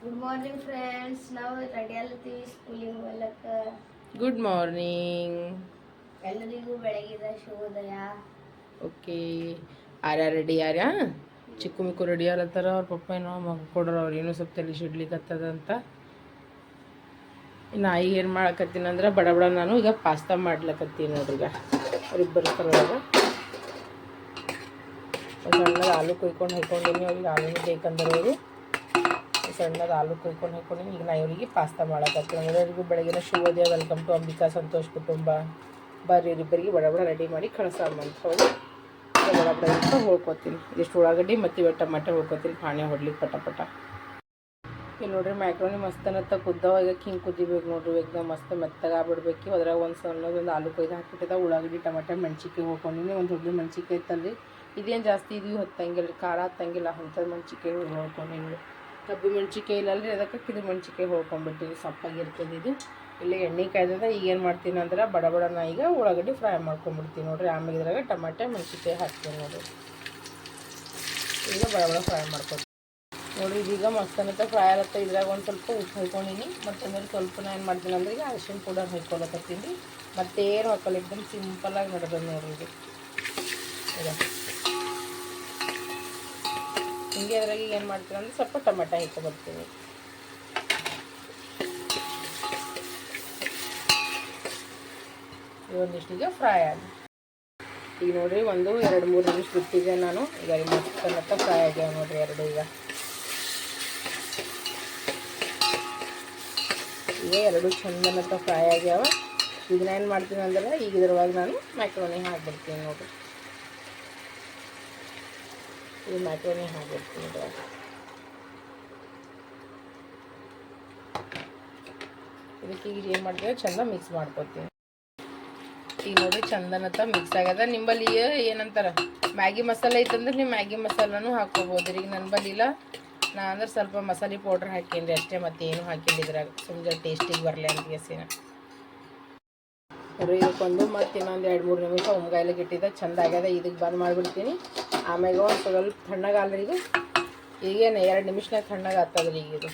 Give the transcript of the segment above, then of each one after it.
Good morning friends ನಾವು ready ಅಲ್ಲತ್ತೀವಿ ಸ್ಕೂಲಿಗೆ ಹೋಗಲಕ್ಕ ಗುಡ್ ಮಾರ್ನಿಂಗ್ ಎಲ್ಲರಿಗೂ ಬೆಳಗಿದ ಶುಭೋದಯ. ಓಕೆ ಆರ್ಯ ರೆಡಿ ಯಾರ್ಯಾ? ಚಿಕ್ಕು ಮಿಕ್ಕು ರೆಡಿ ಆಲತ್ತಾರ ಅವ್ರ ಪಪ್ಪ ಏನೋ ಮಗ ಕೊಡ್ರ ಅವ್ರು ಏನೋ ಸ್ವಲ್ಪ ತಲೆ ಅಂತ. ಇನ್ನು ಈಗ ಏನು ಮಾಡಕತ್ತೀನಿ ಅಂದ್ರೆ ಬಡ ಬಡ ನಾನು ಈಗ ಪಾಸ್ತಾ ಮಾಡ್ಲಕತ್ತೀನಿ ನೋಡ್ರಿ ಈಗ. ಅವ್ರಿಬ್ಬರು ತರದಾಗ ಸಣ್ಣದ ಆಲೂ ಕೊಯ್ಕೊಂಡು ಹಾಕೊಂಡಿನಿ ಅವ್ರಿಗೆ ಆಲೂನು ಬೇಕಂದ್ರೆ ಅವರು ಸಣ್ಣದ ಆಲೂ ಕುಯ್ಕೊಂಡು ಹಾಕೊಂಡು ಈಗ ನಾ ಇವರಿಗೆ ಪಾಸ್ತಾ ಮಾಡಕತ್ತೀನಿ. ಎಲ್ಲರಿಗೂ ಬೆಳಗಿನ ಶುಭೋದಯ ವೆಲ್ಕಮ್ ಟು ಅಂಬಿಕಾ ಸಂತೋಷ್ ಕುಟುಂಬ. ಬರ್ರಿ ಇವರಿಬ್ಬರಿಗೆ ಬಡ ಬಡ ರೆಡಿ ಮಾಡಿ ಕಳ್ಸಂಬಂತ ಹೋಗಿ ಬಡ ಅಂತ ಇಷ್ಟು ಉಳ್ಳಾಗಡ್ಡಿ ಮತ್ತು ಇವೆ ಟಮಾಟೆ ಹೋಗ್ಕೋತೀನಿ ಪಾಣಿ ಹೊಡ್ಲಿಕ್ಕೆ ಪಟ ಪಟ. ಇಲ್ಲಿ ನೋಡ್ರಿ ಮ್ಯಾಕ್ರೋನಿ ಮಸ್ತ್ ಅನ್ನತ್ತ ಕುದ್ದವ. ಈಗ ಹಿಂಗೆ ಕುದಿಬೇಕು ನೋಡ್ರಿ. ಏಕ್ದಮ್ ಮಸ್ತ್ ಮೆತ್ತಗೆ ಆಗ್ಬಿಡ್ಬೇಕು. ಅದ್ರಾಗ ಒಂದು ಸಣ್ಣದೊಂದು ಆಲೂ ಕೊಯ್ದು ಹಾಕಿಬಿಟ್ಟಿದೆ ಉಳ್ಳಾಗಡ್ಡಿ, ಟಮಾಟೆ ಮೆಣ್ಸಿಕಾಯಿ ಹೋಗ್ಕೊಂಡಿನಿ ಒಂದು ದೊಡ್ಡ ಮೆಣ್ಸಿಕಾಯಿ ಇತ್ತಲ್ರಿ ಇದೇನು ಜಾಸ್ತಿ ಇದೀವಿ ಹೊತ್ತಂಗಿಲ್ಲ ರೀ ಖಾರ ಹತ್ತಂಗಿಲ್ಲ ಅಂಥದ್ದು ಮೆಣ್ಸಿಕಾಯಿ ಹೋಗ್ಕೊಂಡಿನಿ ಕಬ್ಬು ಮೆಣ್ಸಿಕಾಯಿ ಇಲ್ಲಲ್ರಿ ಅದಕ್ಕೆ ಕಿದು ಮೆಣ್ಸಿಕಾಯಿ ಸಪ್ಪಾಗಿ ಸಪ್ಪಾಗಿರ್ತದೆ ಇದು. ಇಲ್ಲಿ ಎಣ್ಣೆ ಕಾಯ್ದದ, ಈಗ ಏನು ಮಾಡ್ತೀನಿ ಅಂದ್ರೆ ಬಡ ಬಡ ಈಗ ಉಳ್ಳಾಗಡ್ಡಿ ಫ್ರೈ ಮಾಡ್ಕೊಂಡ್ಬಿಡ್ತೀನಿ ನೋಡ್ರಿ. ಆಮೇಲೆ ಇದ್ರಾಗ ಟಮಾಟೆ ಮೆಣ್ಸಿಕಾಯಿ ಹಾಕ್ತೀನಿ ನೋಡ್ರಿ. ಈಗ ಬಡ ಬಡ ಫ್ರೈ ಮಾಡ್ಕೊತೀನಿ ನೋಡಿ ಇದೀಗ ಮಸ್ತನತ್ತ ಫ್ರೈ ಆಗತ್ತೆ. ಇದ್ರಾಗ ಒಂದು ಸ್ವಲ್ಪ ಉಪ್ಪು ಹಾಕೊಂಡಿನಿ ಮತ್ತು ಅಂದರೆ ಸ್ವಲ್ಪ ಏನು ಮಾಡ್ತೀನಿ ಅಂದ್ರೆ ಈಗ ಅರಿಶಿನ ಪೌಡರ್ ಹಾಕೊಳಕತ್ತೀನಿ ರೀ ಮತ್ತೇನು ಹಾಕೋಲ್ಲ ಸಿಂಪಲ್ಲಾಗಿ ನಡೆದ ನೋಡ್ರಿ ಇದು. ಹಿಂಗೆ ಅದ್ರಾಗ ಏನು ಮಾಡ್ತೀನಿ ಅಂದ್ರೆ ಸ್ವಲ್ಪ ಟೊಮೆಟೊ ಹಾಕೊಬರ್ತೀನಿ ಒಂದಿಷ್ಟಿಗೆ ಫ್ರೈ ಆಗಿ. ಈಗ ನೋಡಿರಿ ಒಂದು, ಎರಡು, ಮೂರು ನಿಮಿಷ ಬಿಟ್ಟಿದ್ದೆ ನಾನು. ಈಗ ಮಸ್ತ್ ಅನ್ನತ್ತ ಫ್ರೈ ಆಗ್ಯಾವ ನೋಡಿರಿ ಎರಡು ಈಗ. ಈಗ ಎರಡು ಮತ್ತು ಫ್ರೈ ಆಗ್ಯಾವ. ಈಗ ನಾನು ಏನು ಮಾಡ್ತೀನಿ ಅಂದ್ರೆ ಈಗ ಇದ್ರೊಳಗೆ ನಾನು ಮ್ಯಾಕ್ರೋನಿ ಹಾಕ್ಬಿಡ್ತೀನಿ ನೋಡ್ರಿ. ಈ ಮಟೋನಿ ಹಾಕಿರ್ತೀನಿ ಇದಕ್ಕೆ ಈಗ ಏನು ಮಾಡ್ತೀವಿ ಚಂದ ಮಿಕ್ಸ್ ಮಾಡ್ಕೊತೀನಿ ಈಗ ನೋಡಿ ಚಂದನತ್ತ ಮಿಕ್ಸ್ ಆಗ್ಯದ ನಿಂಬಲ್ಲಿ ಏನಂತಾರ? ಮ್ಯಾಗಿ ಮಸಾಲೆ ಐತಂದ್ರೆ ನೀವು ಮ್ಯಾಗಿ ಮಸಾಲನೂ ಹಾಕ್ಕೋಬೋದು ಈಗ ನನ್ನ ಬಲ್ಲಿ ಇಲ್ಲ ನಾ ಅಂದ್ರೆ ಸ್ವಲ್ಪ ಮಸಾಲೆ ಪೌಡ್ರ್ ಹಾಕೀನಿ ಅಷ್ಟೇ ಮತ್ತೇನು ಹಾಕಿಲ್ಲ ಇದ್ರಾಗ. ಸುಮ್ಮನೆ ಟೇಸ್ಟಿಗೆ ಬರಲಿ ಅಂತ ಕೇಸಿನ ನೋಡ್ರಿ ಮತ್ತು ಇನ್ನೊಂದು ಎರಡು ಮೂರು ನಿಮಿಷ ಉಮ್ಗಾಯ್ಲಿಗೆ ಇಟ್ಟಿದ್ದೆ. ಚಂದ ಆಗ್ಯದ. ಇದಕ್ಕೆ ಬಂದ್ ಮಾಡಿಬಿಡ್ತೀನಿ. ಆಮ್ಯಾಗ ಒಂದು ಸ್ವಲ್ಪ ತಣ್ಣಗಾಲ್ರಿ ಇದು ಈಗೇನು ಎರಡು ನಿಮಿಷನಾಗ ತಣ್ಣಗೆ ಆಗ್ತದ್ರಿ ಈಗ ಇದು.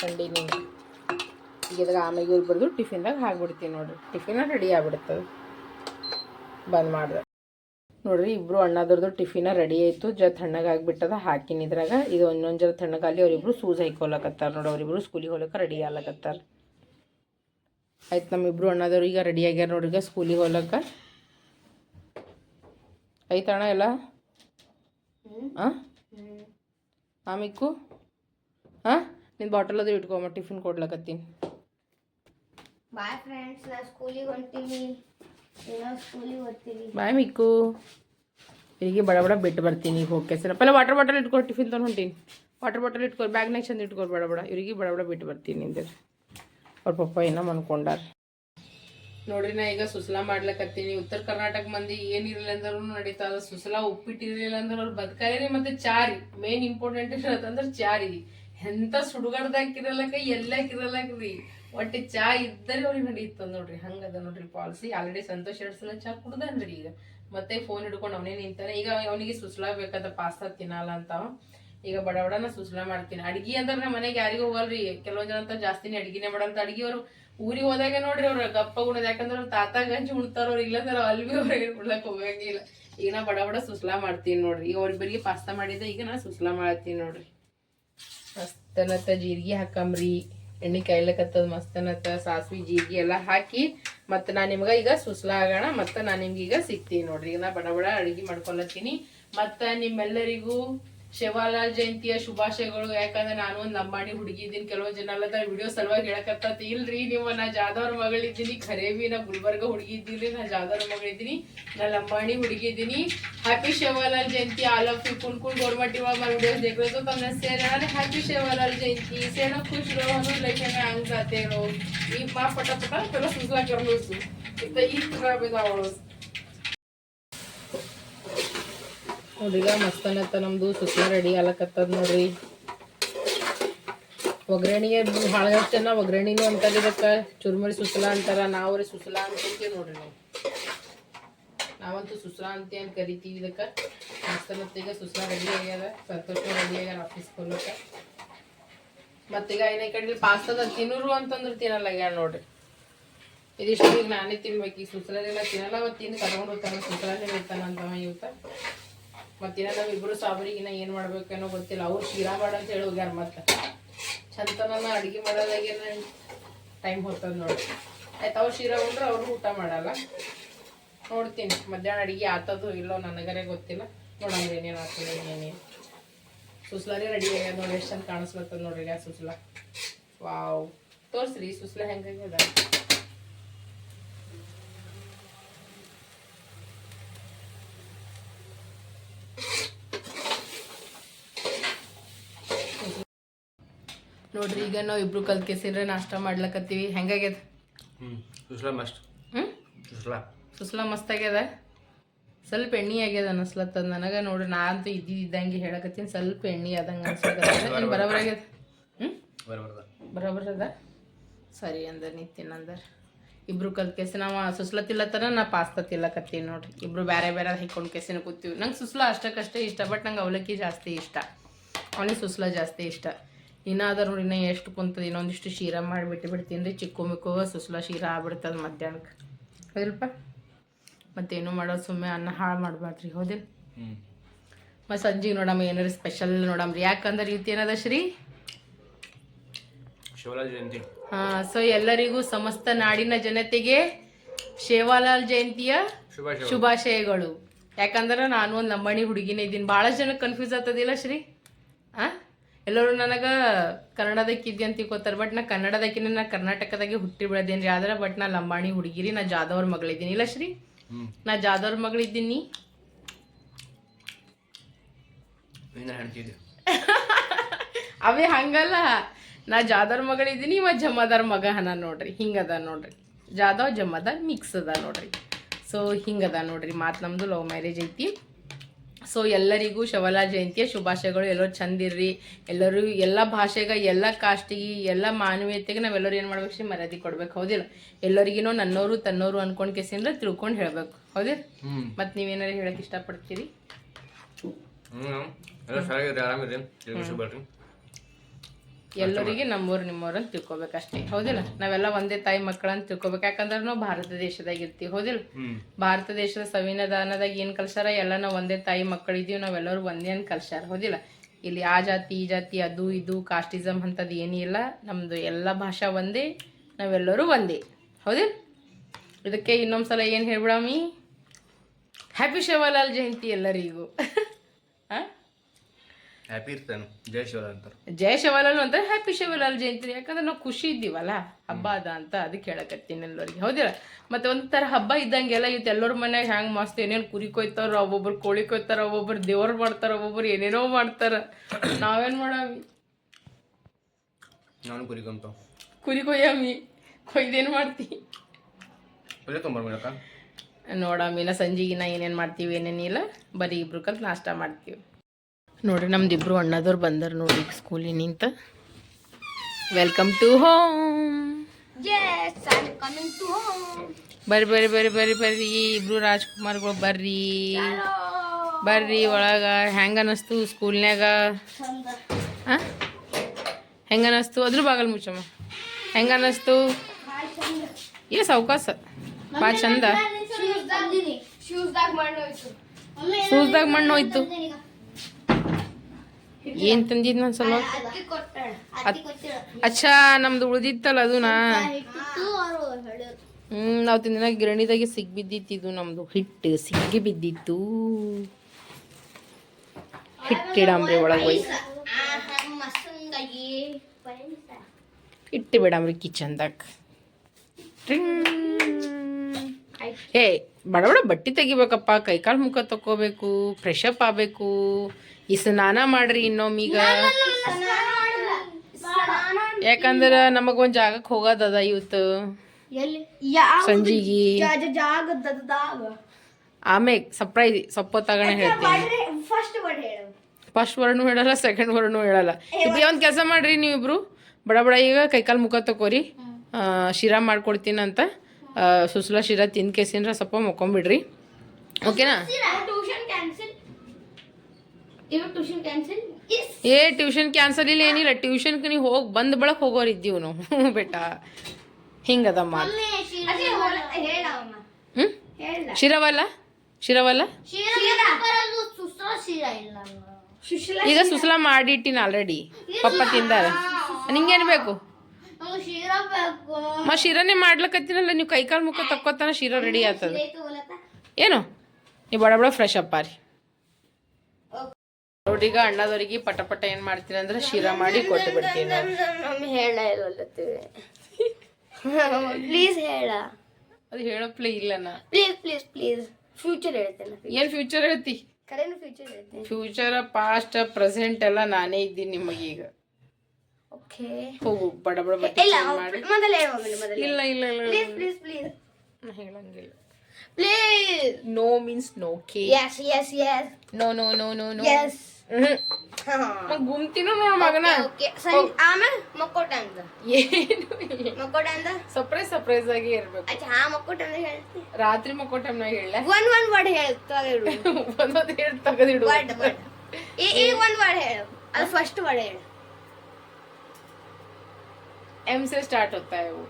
ಥಂಡಿನಿಂದ ಈಗ ಇದಾಗ ಆಮೇಲೆ ಇವ್ರು ಬರೆದು ಟಿಫಿನ್ದಾಗ ಹಾಕ್ಬಿಡ್ತೀನಿ ನೋಡಿರಿ. ಟಿಫಿನ ರೆಡಿ ಆಗ್ಬಿಡ್ತದೆ. ಬಂದ್ ಮಾಡಿದೆ. ನೋಡ್ರಿ ಇಬ್ಬರು ಅಣ್ಣದ್ರದ್ದು ಟಿಫಿನ ರೆಡಿ ಆಯಿತು. ಜ ತಣ್ಣಗಾಗ್ಬಿಟ್ಟದ ಹಾಕಿನ ಇದ್ರಾಗ. ಇದು ಒಂದೊಂದು ಜರ ತಣ್ಣಗಾಲಿ ಅವರಿಬ್ರು ಸೂಸ್ ಹೈಕೊಲಕತ್ತಾರ ನೋಡಿ. ಅವರಿಬ್ರು ಸ್ಕೂಲಿಗೆ ಹೋಗ್ಲಕ್ಕ ರೆಡಿ ಆಗ್ಲಕತ್ತಾರ. ಆಯ್ತು ನಮ್ಮಿಬ್ರು ಅಣ್ಣದವ್ರು ಈಗ ರೆಡಿ ಆಗ್ಯಾರ ನೋಡ್ರಿ ಈಗ ಸ್ಕೂಲಿಗೆ ಹೋಗ್ಲಕ್ಕ. ಅಣ್ಣ ಎಲ್ಲ? ಹಾಂ ಆಮಿಕ್ಕು ಹಾಂ ನಿನ್ನ ಬಾಟಲ್ ಅದು ಇಟ್ಕೊಂಬ ಟಿಫಿನ್ ಕೊಡ್ಲಕತ್ತೀನಿ. ಬಾಯ್ ಫ್ರೆಂಡ್ಸ್ ನಾ ಸ್ಕೂಲಿಗೆ ಏನೋ ಸ್ಕೂಲಿಗೆ ಹೋಗ್ತೀನಿ. ಬಾಯ್ ಮಿಕ್ಕು. ಹೀಗೆ ಬಡ ಬಡ ಬಿಟ್ಟು ಬರ್ತೀನಿ ಹೋಗಿ ಸರ್. ಪಲ್ಲ ವಾಟರ್ ಬಾಟಲ್ ಇಟ್ಕೊಂಡು ಟಿಫಿನ್ ತೊಗೊಂಡು ಹೊಂಟೀನಿ. ವಾಟರ್ ಬಾಟಲ್ ಇಟ್ಕೊ ಬ್ಯಾಗ್ನಾಗ ಚಂದ ಇಟ್ಕೊಳ್ ಬಡ ಬಡ. ಇವ್ರಿಗೆ ಬಡ ಬಡ ಬಿಟ್ಟು ಬರ್ತೀನಿ ಅಂದ್ರೆ ಅವ್ರ ಪಪ್ಪ ಏನೋ ಮನ್ಕೊಂಡಾರ. ನೋಡ್ರಿ ನಾ ಈಗ ಸುಸ್ಲಾ ಮಾಡ್ಲಕತ್ತೀನಿ. ಉತ್ತರ ಕರ್ನಾಟಕ ಮಂದಿ ಏನಿರಲಿಲ್ಲ ಅಂದ್ರೂ ನಡೀತದ ಸುಸ್ಲಾ ಉಪ್ಪಿಟ್ಟಿರಲಿಲ್ಲ ಅಂದ್ರೆ ಅವ್ರು ಬದುಕಾರಿ ಮತ್ತೆ ಚಾರಿ. ಮೇನ್ ಇಂಪಾರ್ಟೆಂಟ್ ಇರೋದಂದ್ರೆ ಚಾರಿ. ಎಂತ ಸುಡುಗಾಡ್ದಾಕಿರಲಕ್ಕ ರೀ? ಒಟ್ಟು ಚಾ ಇದ್ದರೆ ಅವ್ರಿಗೆ ನಡೀತದ ನೋಡ್ರಿ. ಹಂಗದ ನೋಡ್ರಿ ಪಾಲಿಸಿ ಆಲ್ರೆಡಿ ಸಂತೋಷ್ ಎರಡ್ ಸಲ ಚಾ ಕುಡ್ದನ್ರಿ ಈಗ. ಮತ್ತೆ ಫೋನ್ ಹಿಡ್ಕೊಂಡು ಅವನೇ ನಿಂತಾನೆ. ಈಗ ಅವನಿಗೆ ಸುಸ್ಲಾ ಬೇಕಾದ ಪಾಸ್ತಾ ತಿನ್ನಲ್ಲ ಅಂತ. ಈಗ ಬಡ ಬಡನ ಸುಸ್ಲಾ ಮಾಡ್ತೀನಿ. ಅಡ್ಗಿ ಅಂದ್ರೆ ನಮ್ಮ ಮನೆಗೆ ಯಾರಿಗೂ ಹೋಗಲ್ರಿ. ಕೆಲವೊಂದ್ ಜನ ಅಂತ ಜಾಸ್ತಿನೇ ಅಡ್ಗಿನೇ ಮಾಡಂತ ಅಡ್ಗಿ ಅವರು ಊರಿಗೆ ಹೋದಾಗ ನೋಡ್ರಿ ಅವ್ರ ಗಪ್ಪ ಉಣದ್. ಯಾಕಂದ್ರೆ ತಾತ ಗಂಜಿ ಉಣ್ತಾರ ಅವ್ರು ಇಲ್ಲಂದ್ರೆ ಅಲ್ಲಿ ಹೊರಗೆ ಉಣ್ಲಕ್ ಹೋಗಂಗಿಲ್ಲ. ಈಗ ನಾ ಬಡ ಬಡ ಸುಸ್ಲಾ ಮಾಡ್ತೀನಿ ನೋಡ್ರಿ. ಈಗ ಅವ್ರಿಬ್ಬರಿಗೆ ಪಾಸ್ತಾ ಮಾಡಿದ್ದೆ. ಈಗ ನಾ ಸುಸ್ಲಾ ಮಾಡ್ತೀನಿ ನೋಡ್ರಿ. ಮಸ್ತನತ್ತ ಜೀರಿಗೆ ಹಾಕಂಬ್ರಿ. ಎಣ್ಣೆ ಕಾಯ್ಲಕತ್ತದ ಮಸ್ತನತ್ತ ಸಾಸ್ವಿ, ಜೀರಿಗೆ ಎಲ್ಲ ಹಾಕಿ ಮತ್ತೆ ನಾ ನಿಮ್ಗ ಈಗ ಸುಸ್ಲಾ ಆಗೋಣ. ಮತ್ತೆ ನಾ ನಿಮ್ಗೆ ಈಗ ಸಿಗ್ತೀನಿ ನೋಡ್ರಿ. ಈಗ ನಾ ಬಡ ಬಡ ಅಡಿಗೆ ಮಾಡ್ಕೊಳತ್ತೀನಿ ಮತ್ತ ನಿಮ್ಮೆಲ್ಲರಿಗೂ ಶೇವಾಲಾಲ್ ಜಯಂತಿಯ ಶುಭಾಶಯಗಳು ಯಾಕಂದ್ರೆ ನಾನು ಒಂದು ಲಂಬಾಣಿ ಹುಡುಗಿ ಇದ್ದೀನಿ ಕೆಲವೊಂದು ಜನ ಎಲ್ಲ ವಿಡಿಯೋ ಸಲುವಾಗಿ ಹೇಳಕತ್ತ ಇಲ್ರಿ ನೀವು ನಾ ಜಾಧವ್ರ ಮಗಳಿದ್ದೀನಿ ಖರೇ ಬಿ ನಾ ಗುಲ್ಬರ್ಗ ಹುಡುಗಿ ಇದ್ದೀನಿ ನಾ ಜಾದವ್ರ ಮಗಳಿದ್ದೀನಿ ನಾ ಲಂಬಾಣಿ ಹುಡುಗಿ ಇದ್ದೀನಿ happy Sevalal Jayanti all of you ಕುಣ್ ಕುಣ್ ಗೋರ್ಮಟ್ಟಿ ಒಳಗೆ ವಿಡಿಯೋಸ್ ದೇಖಲೋ ತಮ್ಮ ಹ್ಯಾಪಿ ಶೇವಾಲಾಲ್ ಜಯಂತಿ ಸೇನ ಖುಷ್ ರೋ ಅನ್ನೋ ಲೈಫ್ ಹಂಗ್ ಜಾತೆ ರೋ ಈಗ ಮಾ ಪಟ ಪಟ ಕೆಲವು ಸುಗ್ಲಾಕಿ ಅನ್ನೋಸು ಇತ್ತ ಈಗ ತಿಳ್ಕೊಳ್ಬೇಕು ಅವಳು ಬೇದಾವಳು ನೋಡ್ರಿ ಈಗ ಮಸ್ತನತ್ತ ನಮ್ದು. ಸುಸ್ಲಾ ರೆಡಿ ಆಲಕತ್ತದ ನೋಡ್ರಿ. ಒಗ್ಗರಣೆಗೆ ಭಾಳ ಜನ ಒಗ್ಗರಣಿನು ಅಂತಾರ ಇದಕ್ಕೆ. ಚುರುಮುರಿ ಸುಸ್ಲಾ ಅಂತಾರ, ನಾವ್ರಿ ಸುಸ್ಲ ಅಂತೀವಿ ನೋಡ್ರಿ ನಾವು. ನಾವಂತೂ ಸುಸ್ಲಾ ಅಂತ ಏನ್ ಕರಿತೀವಿ ಇದಕ್ಕೆ. ಮಸ್ತನತ್ತ ಈಗ ಸುಸ್ಲಾ ರೆಡಿ ಆಗ್ಯದ. ಸಂತೋಷ ರೆಡಿ ಆಗ್ಯಾರ ಆಫೀಸ್ಗೆ ಹೋಗ್ಲಕ್ಕ ಮತ್ತೀಗ ಏನೇ ಕಡೆ ಪಾಸ್ತದ ತಿನ್ನೂರು ಅಂತಂದ್ರೆ ತಿನ್ನಲ್ಲ ಆಗ್ಯಾರ ನೋಡ್ರಿ. ಇದಿಷ್ಟು ಈಗ ನಾನೇ ತಿನ್ಬೇಕು. ಈ ಸುಸಲೆಲ್ಲ ತಿನ್ನಲ್ಲ ಮತ್ತೆ ತಿಂದು ಕರ್ಕೊಂಡು ಹೋಗ್ತಾನ, ಸುಸಲನೇ ಇರ್ತಾನ ಅಂತವ ಇವತ್ತ. ಮತ್ತಿನ್ನ ನಾವು ಇಬ್ರು ಸಾಬರಿಗಿನ ಏನ್ ಮಾಡ್ಬೇಕನ್ನೋ ಗೊತ್ತಿಲ್ಲ. ಅವ್ರು ಶೀರಾ ಮಾಡ ಅಂತ ಹೇಳಿ ಹೋಗ್ಯಾರ ಮತ್ತೆ. ಚಂತನ ಅಡಿಗೆ ಮಾಡೋದಾಗೇನ ಟೈಮ್ ಹೋಗ್ತದ ನೋಡಿ. ಆಯ್ತು, ಅವ್ರು ಶೀರಾ ಉಂಡ್ರೆ ಅವ್ರು ಊಟ ಮಾಡಲ್ಲ. ನೋಡ್ತೀನಿ. ಮಧ್ಯಾಹ್ನ ಅಡಿಗೆ ಆತದೋ ಇಲ್ಲೋ ನನಗರೇ ಗೊತ್ತಿಲ್ಲ. ನೋಡೋಣ ಏನೇನು ಆಗ್ತದೆ, ಏನೇನು ಸುಸ್ಲಾರಿ ರೆಡಿ ಆಗ್ಯದ ನೋಡಿ, ಎಷ್ಟು ಚಂದ ಕಾಣಿಸ್ಲತ್ತದ ನೋಡ್ರಿ ಸುಸ್ಲ. ವಾವ್. ತೋರ್ಸ್ರಿ, ಸುಸ್ಲ ಹೆಂಗಾಗ್ಯದ ನೋಡ್ರಿ ಈಗ ನಾವು ಇಬ್ರು ಕಲ್ತ್ಕೆಸಿದ್ರೆ ನಾಷ್ಟ ಮಾಡ್ಲಕತ್ತೀವಿ. ಹೆಂಗಾಗ್ಯದ? ಹ್ಞೂ ಸುಸ್ಲಾ ಮಸ್ಟ್ ಹ್ಮ್? ಸುಸ್ಲಾ. ಸುಸ್ಲ ಮಸ್ತ್ ಆಗ್ಯದ? ಸ್ವಲ್ಪ ಎಣ್ಣೆ ಆಗ್ಯದ ಅನಸ್ಲತ್ತದ ನನಗೆ ನೋಡ್ರಿ ನಾ ಅಂತೂ ಇದ್ದಿದ್ದಂಗೆ ಹೇಳಕತ್ತೀನಿ. ಸ್ವಲ್ಪ ಎಣ್ಣೆ ಆದಂಗೆ ಅನ್ಸ್ಲತ್ತದ ಬರೋಬರ ಆಗ್ಯದ? ಹ್ಞೂ ಬರ ಬರ್ದ ಅದ ಸರಿ ಅಂದರ್ ನೀ ತಿನ್ನಂದರ್ ಇಬ್ರು ಕಲ್ತ್ ಕೆಸಿ ನಾವು ಸುಸ್ಲ ತಿಲ್ಲತ್ತರ ನಾ ಪಾಸ್ತಾ ತಿಲ್ಲಕತ್ತೀನಿ ನೋಡ್ರಿ. ಇಬ್ರು ಬೇರೆ ಬೇರೆ ಹಿಕ್ಕೊಂಡು ಕೆಸಿನ ಕೂತೀವಿ. ನಂಗೆ ಸುಸ್ಲ ಅಷ್ಟಕ್ಕಷ್ಟೇ ಇಷ್ಟ ಬಟ್ ನಂಗೆ ಅವಲಕ್ಕಿ ಜಾಸ್ತಿ ಇಷ್ಟ. ಅವನಿಗೆ ಸುಸ್ಲ ಜಾಸ್ತಿ ಇಷ್ಟ. ಇನ್ನಾದ್ರೂ ನೋಡಿ ನಾ ಎಷ್ಟು ಕುಂತದ ಇನ್ನೊಂದಿಷ್ಟು ಶೀರಾ ಮಾಡಿಬಿಟ್ಟು ಬಿಡ್ತೀನಿ ರೀ. ಚಿಕ್ಕು ಮಿಕ್ಕು ಸುಸ್ಲ ಶೀರ ಆಗ್ಬಿಡ್ತದೆ ಮಧ್ಯಾಹ್ನಕ್ಕೆ ಹೌದಿಲ್ಪ? ಮತ್ತೇನು ಮಾಡೋದು ಸುಮ್ಮನೆ ಅನ್ನ ಹಾಳು ಮಾಡಬಾರ್ದ್ರಿ ಹೌದಿಲ್ಲ ಮತ್ತು ಸಂಜೆಗೆ ನೋಡಮ್ಮ ಏನಾರು ಸ್ಪೆಷಲ್ ನೋಡಮ್ರಿ ಯಾಕಂದ್ರೆ ಇವತ್ತು ಏನದ ಶ್ರೀ ಶಿವರಾಜ ಜಯಂತಿ. ಸೊ ಎಲ್ಲರಿಗೂ ಸಮಸ್ತ ನಾಡಿನ ಜನತೆಗೆ ಶೇವಾಲಾಲ್ ಜಯಂತಿಯ ಶುಭಾಶಯಗಳು. ಯಾಕಂದ್ರೆ ನಾನು ಒಂದು ಲಂಬಾಣಿ ಹುಡುಗಿನೇ ಇದ್ದೀನಿ. ಭಾಳ ಜನ ಕನ್ಫ್ಯೂಸ್ ಆಗ್ತದಿಲ್ಲ ಶ್ರೀ? ಆ? ಎಲ್ಲರೂ ನನಗೆ ಕನ್ನಡದಕ್ಕಿದ್ದೆ ಅಂತ ತಿಳ್ಕೊತಾರೆ. ಬಟ್ ನಾ ಕನ್ನಡದಕ್ಕಿನ ನಾ ಕರ್ನಾಟಕದಾಗೆ ಹುಟ್ಟಿ ಬೆಳೆದೇನಿ ರೀ ಆದ್ರೆ ಬಟ್ ನಾ ಲಂಬಾಣಿ ಹುಡುಗಿರಿ ನಾ ಜಾದವ್ರ ಮಗಳಿದ್ದೀನಿ. ಇಲ್ಲ ಶ್ರೀ? ನಾ ಜಾದವ್ರ ಮಗಳಿದ್ದೀನಿ. ಅವೇ ಹಂಗಲ್ಲ. ನಾ ಜಾದವ್ರ ಮಗಳಿದ್ದೀನಿ ಇವ ಜಮಾದಾರ್ ಮಗ ಹನ ನೋಡ್ರಿ. ಹಿಂಗದ ನೋಡ್ರಿ. ಜಾದವ್ ಜಮಾದಾರ್ ಮಿಕ್ಸ್ ಅದ ನೋಡ್ರಿ. ಸೊ ಹಿಂಗದ ನೋಡ್ರಿ ಮಾತು ನಮ್ದು ಲವ್ ಮ್ಯಾರೇಜ್ ಐತಿ. ಸೊ ಎಲ್ಲರಿಗೂ ಶವಲಾ ಜಯಂತಿಯ ಶುಭಾಶಯಗಳು. ಎಲ್ಲರೂ ಚಂದಿರ್ರಿ ಎಲ್ಲರೂ ಎಲ್ಲ ಭಾಷೆಗೆ ಎಲ್ಲ ಕಾಸ್ಟಿಗೆ ಎಲ್ಲ ಮಾನವೀಯತೆಗೆ ನಾವೆಲ್ಲರೂ ಏನು ಮಾಡ್ಬೇಕು ಶ್ರೀ ಮರ್ಯಾದೆ ಕೊಡ್ಬೇಕು. ಹೌದಿಲ್ಲ? ಎಲ್ಲರಿಗಿನೋ ನನ್ನೋರು ತನ್ನೋರು ಅನ್ಕೊಂಡು ಕೇಸಿಂದ್ರೆ ತಿಳ್ಕೊಂಡು ಹೇಳ್ಬೇಕು. ಹೌದಿಲ್ಲ ಮತ್ತು ನೀವೇನಾರು ಹೇಳಕ್ಕೆ ಇಷ್ಟಪಡ್ತೀರಿ? ಎಲ್ಲರಿಗೆ ನಮ್ಮೂರು ನಿಮ್ಮೂರು ಅಂತ ತಿಳ್ಕೊಬೇಕಷ್ಟೇ. ಹೌದಿಲ್ಲ? ನಾವೆಲ್ಲ ಒಂದೇ ತಾಯಿ ಮಕ್ಕಳಂತ ತಿಳ್ಕೊಬೇಕು. ಯಾಕಂದ್ರೆ ನಾವು ಭಾರತ ದೇಶದಾಗ ಇರ್ತೀವಿ. ಹೌದಿಲ್ಲ? ಭಾರತ ದೇಶದ ಸಂವಿಧಾನದಾಗ ಏನು ಕಲ್ಸಾರ ಎಲ್ಲ ನಾವು ಒಂದೇ ತಾಯಿ ಮಕ್ಕಳಿದ್ದೀವಿ ನಾವೆಲ್ಲರೂ ಒಂದೇ ಅಂತ ಕಲ್ಸಾರ ಹೌದಿಲ್ಲ? ಇಲ್ಲಿ ಆ ಜಾತಿ ಈ ಜಾತಿ ಅದು ಇದು ಕಾಸ್ಟಿಸಮ್ ಅಂಥದ್ದು ಏನಿಲ್ಲ ನಮ್ದು ಎಲ್ಲ ಭಾಷಾ ಒಂದೇ. ನಾವೆಲ್ಲರೂ ಒಂದೇ. ಹೌದಿಲ್ಲ? ಇದಕ್ಕೆ ಇನ್ನೊಂದ್ಸಲ ಏನು ಹೇಳ್ಬಿಡಮಿ ಹ್ಯಾಪಿ ಶಿವಲಾಲ್ ಜಯಂತಿ ಎಲ್ಲರಿಗೂ. ಹ್ಯಾಪಿ ಇರ್ತಾನೆ. ಜಯ ಶಿವಲಾಲ್ ಅಂತ ಜಯ ಶಿವಲಾಲ್ ಅಂತ ಹ್ಯಾಪಿ ಶಿವಲಾಲ್ ಜಯಂತಿ. ಯಾಕಂದ್ರೆ ನಾವು ಖುಷಿ ಇದ್ದೀವಲ್ಲ? ಹಬ್ಬ ಅದ ಅಂತ ಅದಕ್ಕೆ ಹೇಳಕತ್ತೀನಿ ಎಲ್ಲರಿಗೆ. ಹೌದಿಲ್ಲ? ಮತ್ತೆ ಒಂಥರ ಹಬ್ಬ ಇದ್ದಂಗೆಲ್ಲ ಇವತ್ತು ಎಲ್ಲರ ಮನ್ಯಾಗ ಹ್ಯಾಂಗ್ ಮಸ್ತ್ ಏನೇನು ಕುರಿ ಕೊಯ್ತಾರ ಒಬ್ಬೊಬ್ರು ಕೋಳಿ ಕೊಯ್ತಾರ ಒಬ್ಬೊಬ್ರು ದೇವ್ರು ಮಾಡ್ತಾರ ಒಬ್ಬೊಬ್ರು ಏನೇನೋ ಮಾಡ್ತಾರ. ನಾವೇನು ಮಾಡಾವಿ? ನಾನು ಕುರಿಕೊಂತ ಕುರಿ ಕೊಯ್ಯಾಮಿ. ಕೊಯ್ದೇನು ಮಾಡ್ತಿ? ಪಲ್ಯ ತೊಂಬರ್ಬೇಕ ನೋಡಮ್ಮಿನ ಸಂಜೆಗಿನ ಏನೇನು ಮಾಡ್ತೀವಿ ಏನೇನಿಲ್ಲ ಬರೀ ಇಬ್ರು ಕಲ್ತು ನಾಷ್ಟ ಮಾಡ್ತೀವಿ. ನೋಡ್ರಿ ನಮ್ದು ಇಬ್ರು ಅಣ್ಣದವ್ರು ಬಂದರು ನೋಡಿ ಸ್ಕೂಲಿನಿಂದ ವೆಲ್ಕಮ್ ಟು ಹೋಮ್. ಬರ್ರಿ ಬರ್ರಿ ಬರ್ರಿ ಬರ್ರಿ ಬರ್ರಿ. ಇಬ್ರು ರಾಜ್ಕುಮಾರ್ಗಳು ಬರ್ರಿ. ಬರ್ರಿ ಒಳಗ. ಹೆಂಗ ಅನ್ನಿಸ್ತು ಸ್ಕೂಲ್ನ್ಯಾಗ? ಚಂದ. ಹೆಂಗೆ ಅನಸ್ತು? ಅದ್ರ ಬಾಗಲ್ ಮುಚ್ಚಮ್ಮ. ಹೆಂಗ ಅನ್ನಿಸ್ತು ಏ ಸೌಕಾಶ ಭಾಳ ಚಂದ. ಶೂಸ್ದಾಗ ಮಣ್ಣು ಹೋಯ್ತು ಏನ್ ತಂದಿದ್ ನನ್ ಸಲ ಅಚ್ಚಾ ನಮ್ದು ಉಳ್ದಿತ್ತಲ್ಲ ಅದನ್ನ ಹ್ಮ್ ನಾವ್ ತಿಂದಿನ ಗಿರಣಿದಾಗೆ ಸಿಗ್ ಬಿದ್ದಿತ್ತು ಇದು ನಮ್ದು ಹಿಟ್ಟು ಸಿಗ್ಗಿ ಬಿದ್ದಿತ್ತು. ಹಿಟ್ಟಿಡಂಬ್ರಿ ಒಳಗೆ ಹೋಯ್ ಇಟ್ಟು ಬಿಡಂಬ್ರಿ ಕಿಚನ್ದಾಗ. ಏ ಬಡ ಬಡ ಬಟ್ಟೆ ತೆಗಿಬೇಕಪ್ಪ ಕೈಕಾಲು ಮುಖ ತಕೋಬೇಕು ಫ್ರೆಶ್ ಅಪ್ ಆಗಬೇಕು. ಈ ಸ್ನಾನ ಮಾಡ್ರಿ ಇನ್ನೊಮ್ಮೀಗ. ಯಾಕಂದ್ರೆ ನಮಗೊಂದು ಜಾಗಕ್ಕೆ ಹೋಗೋದದ ಇವತ್ತು. ಸಂಜೆಗೆ. ಆಮೇಲೆ ಸರ್ಪ್ರೈಸ್ ಸೊಪ್ಪ ತಗೊಂಡ ಹೇಳ್ತೀನಿ. ಫಸ್ಟ್ ವರ್ಡ್ನು ಹೇಳಲ್ಲ ಸೆಕೆಂಡ್ ವರ್ಡ್ನು ಹೇಳಲ್ಲ. ಇದು ಒಂದು ಕೆಲಸ ಮಾಡ್ರಿ ನೀವಿಬ್ರು. ಬಡ ಬಡ ಈಗ ಕೈಕಾಲು ಮುಖ ತಕೋರಿ. ಆ, ಶಿರಾ ಮಾಡ್ಕೊಡ್ತೀನಿ ಅಂತ ಸುಸ್ಲಾ ಶಿರಾ ತಿಂದು ಕೇಸಿನ್ರ ಸ್ವಲ್ಪ ಮುಕ್ಕೊಂಬಿಡ್ರಿ. ಓಕೆನಾ ಟ್ಯೂಷನ್ ಕ್ಯಾನ್ಸಲ್ ಇವಾಗ ಟ್ಯೂಷನ್ ಕ್ಯಾನ್ಸಲ್ ಏ ಟ್ಯೂಷನ್ ಕ್ಯಾನ್ಸಲ್ ಇಲ್ಲ ಏನಿಲ್ಲ. ಟ್ಯೂಷನ್ಗೆ ನೀವು ಹೋಗಿ ಬಂದ್ ಬಳಕ್ ಹೋಗೋರು ಇದ್ದೀವಿ ನಾವು. ಬೆಟ್ಟ. ಹಿಂಗದಮ್ಮ ಹೇಳ ಶಿರವಲ್ಲ? ಶಿರವಲ್ಲ? ಈಗ ಸುಸಲ ಮಾಡಿಟ್ಟಿನ ಆಲ್ರೆಡಿ ಪಪ್ಪ ತಿಂದಾರ. ನಿಂಗೇನು ಬೇಕು? ಮ ಶಿರನೇ ಮಾಡ್ಲಕತ್ತಿನಲ್ಲ ನೀವು ಕೈಕಾಲು ಮುಖ ತಕ್ಕೋತನ ಶಿರ ರೆಡಿ ಆಗ್ತದ ಏನು? ನೀವು ಬಡ ಬಡ ಫ್ರೆಶ್ ಅಪ್ಪ ರೀ ನೋಡ್ರಿ ಅಣ್ಣದವರಿಗೆ ಪಟ ಪಟ ಏನ್ ಮಾಡ್ತೀನಿ ಅಂದ್ರೆ ಶಿರಾ ಮಾಡಿ ಕೊಟ್ಟು ಬಿಡ್ತೀನಿ. ಹೇಳ ಪ್ಲೀಸ್ ಹೇಳ. ಅದು ಹೇಳಪ್ಲೆ ಇಲ್ಲನ ಪ್ಲೀಸ್ ಪ್ಲೀಸ್ ಪ್ಲೀಸ್. ಫ್ಯೂಚರ್ ಹೇಳ್ತೇನೆ ಏನ್ ಫ್ಯೂಚರ್ ಹೇಳ್ತಿ? ಕರೆನು ಫ್ಯೂಚರ್ ಹೇಳ್ತೀನಿ. ಫ್ಯೂಚರ್ ಪಾಸ್ಟ್ ಪ್ರೆಸೆಂಟ್ ಎಲ್ಲ ನಾನೇ ಇದ್ದೀನಿ ನಿಮಗೀಗ ಓಕೆ. ಹೋಗು ಬಡ ಬಡ ಬಟ್ಟೆ ಇಲ್ಲ ಇಲ್ಲ ಇಲ್ಲ ಇಲ್ಲ ಪ್ಲೀಸ್ ಪ್ಲೀಸ್ ಪ್ಲೀಸ್ ಹೇಳಂಗಿಲ್ಲ. Please no means no K yes yes yes no no no no no yes ಗುಮ್ತಿನೂ ನೋಡ್ ಮಗನ ಓಕೆ ಸರಿ ಆಮೇಲೆ ಮಕ್ಕೋಟ ಅಂತ ಏನು ಇಲ್ಲ ಮಕ್ಕೋಟ ಅಂತ ಸರ್ಪ್ರೈಸ್ ಸರ್ಪ್ರೈಸ್ ಆಗಿ ಇರ್ಬೇಕು ಅಚ್ಚಾ ಹಾ ಮಕ್ಕೋಟ ಅಂತ ಹೇಳ್ತಿ ರಾತ್ರಿ ಮಕ್ಕೋ ಟೈಮ್ನಾಗ ಹೇಳ ಒನ್ ಒನ್ ವರ್ಡ್ ಹೇಳ್ತಾ ಇರು ಒಂದೊಂದು ಹೇಳಿ ತೆಗೆದಿಡು ವರ್ಡ್ ವರ್ಡ್ ಈಗ ಒಂದ್ ವರ್ಡ್ ಹೇಳು ಅದು ಫಸ್ಟ್ ವರ್ಡ್ ಹೇಳು एम से स्टार्ट होता है वो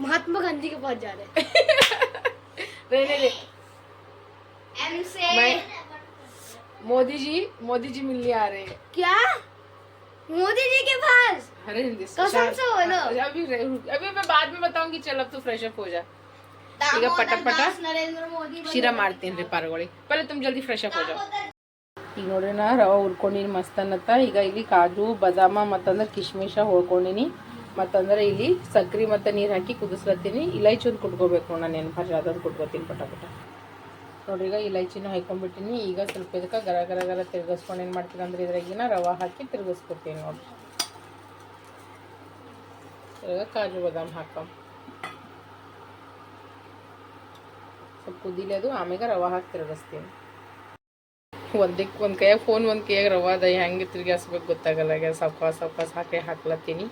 महात्मा गांधी के पास जा रहे रहने दे एम से मैं मोदी जी मोदी जी मिलने आ रहे हैं क्या मोदी जी के पास अरे हिंदी कसम से बोलो। अभी रह- अभी मैं बाद में बताऊंगी चल अब तू फ्रेश अप हो जा ಈಗ ಪಟ ಪಟ नरेंद्र मोदी ಶಿರಾ ಮಾಡ್ತೀನಿ ರೀ ಪಾರ್ಗೊಳಿ ಪಹಲೆ ತುಮ್ ಜಲ್ದಿ ಫ್ರೆಶ್ ಅಪ್ ಹೋಜಾ ಈಗ ನೋಡ್ರಿ ನಾ ರವೆ ಹುರ್ಕೊಂಡಿನಿ ಮಸ್ತ್ ಅನ್ನತ್ತ ಈಗ ಇಲ್ಲಿ ಕಾಜು ಬದಾಮ ಮತ್ತಂದ್ರೆ ಕಿಶ್ಮಿಶ ಹೊಳ್ಕೊಂಡಿನಿ ಮತ್ತಂದ್ರೆ ಇಲ್ಲಿ ಸಕ್ರಿ ಮತ್ತೆ ನೀರು ಹಾಕಿ ಕುದಿಸ್ಲತ್ತೀನಿ. ಇಲೈಚಿ ಒಂದು ಕುಟ್ಕೋಬೇಕು ನಾನು. ನೆನಪು ಅದೊಂದು ಕುಟ್ಕೋತೀನಿ ಪಟ ಪಟ. ನೋಡ್ರಿ ಈಗ ಇಲೈಚಿನ ಹಾಕೊಂಡ್ಬಿಟ್ಟಿನಿ ಈಗ ಸ್ವಲ್ಪ ಇದಕ್ಕೆ ಗರ ಗರ ಗರ ತಿರ್ಗಿಸ್ಕೊಂಡು ಏನು ಮಾಡ್ತೀನಿ ಅಂದ್ರೆ ಇದ್ರಾಗಿನ ರವೆ ಹಾಕಿ ತಿರ್ಗಿಸ್ಕೊಡ್ತೀನಿ ನೋಡ್ರಿ. ಈಗ ಕಾಜು ಬಾದಾಮ್ ಹಾಕಂ. ಸ್ವಲ್ಪ ಕುದಿಲೇದು ಆಮೇಲೆ ರವೆ ಹಾಕಿ ತಿರ್ಗಿಸ್ತೀನಿ. ಒಂದಕ್ಕೆ ಒಂದು ಕೈಯಾಗ, ಫೋನ್ ಒಂದು ಕೈಯಾಗ ರವೆ ಅದ. ಹೆಂಗೆ ತಿರ್ಗಿಸ್ಬೇಕು ಗೊತ್ತಾಗಲ್ಲ. ಸಾವ್ಕಾಸ್ ಸಾವ್ಕಾಸ್ ಹಾಕಿ ಹಾಕ್ಲತ್ತೀನಿ.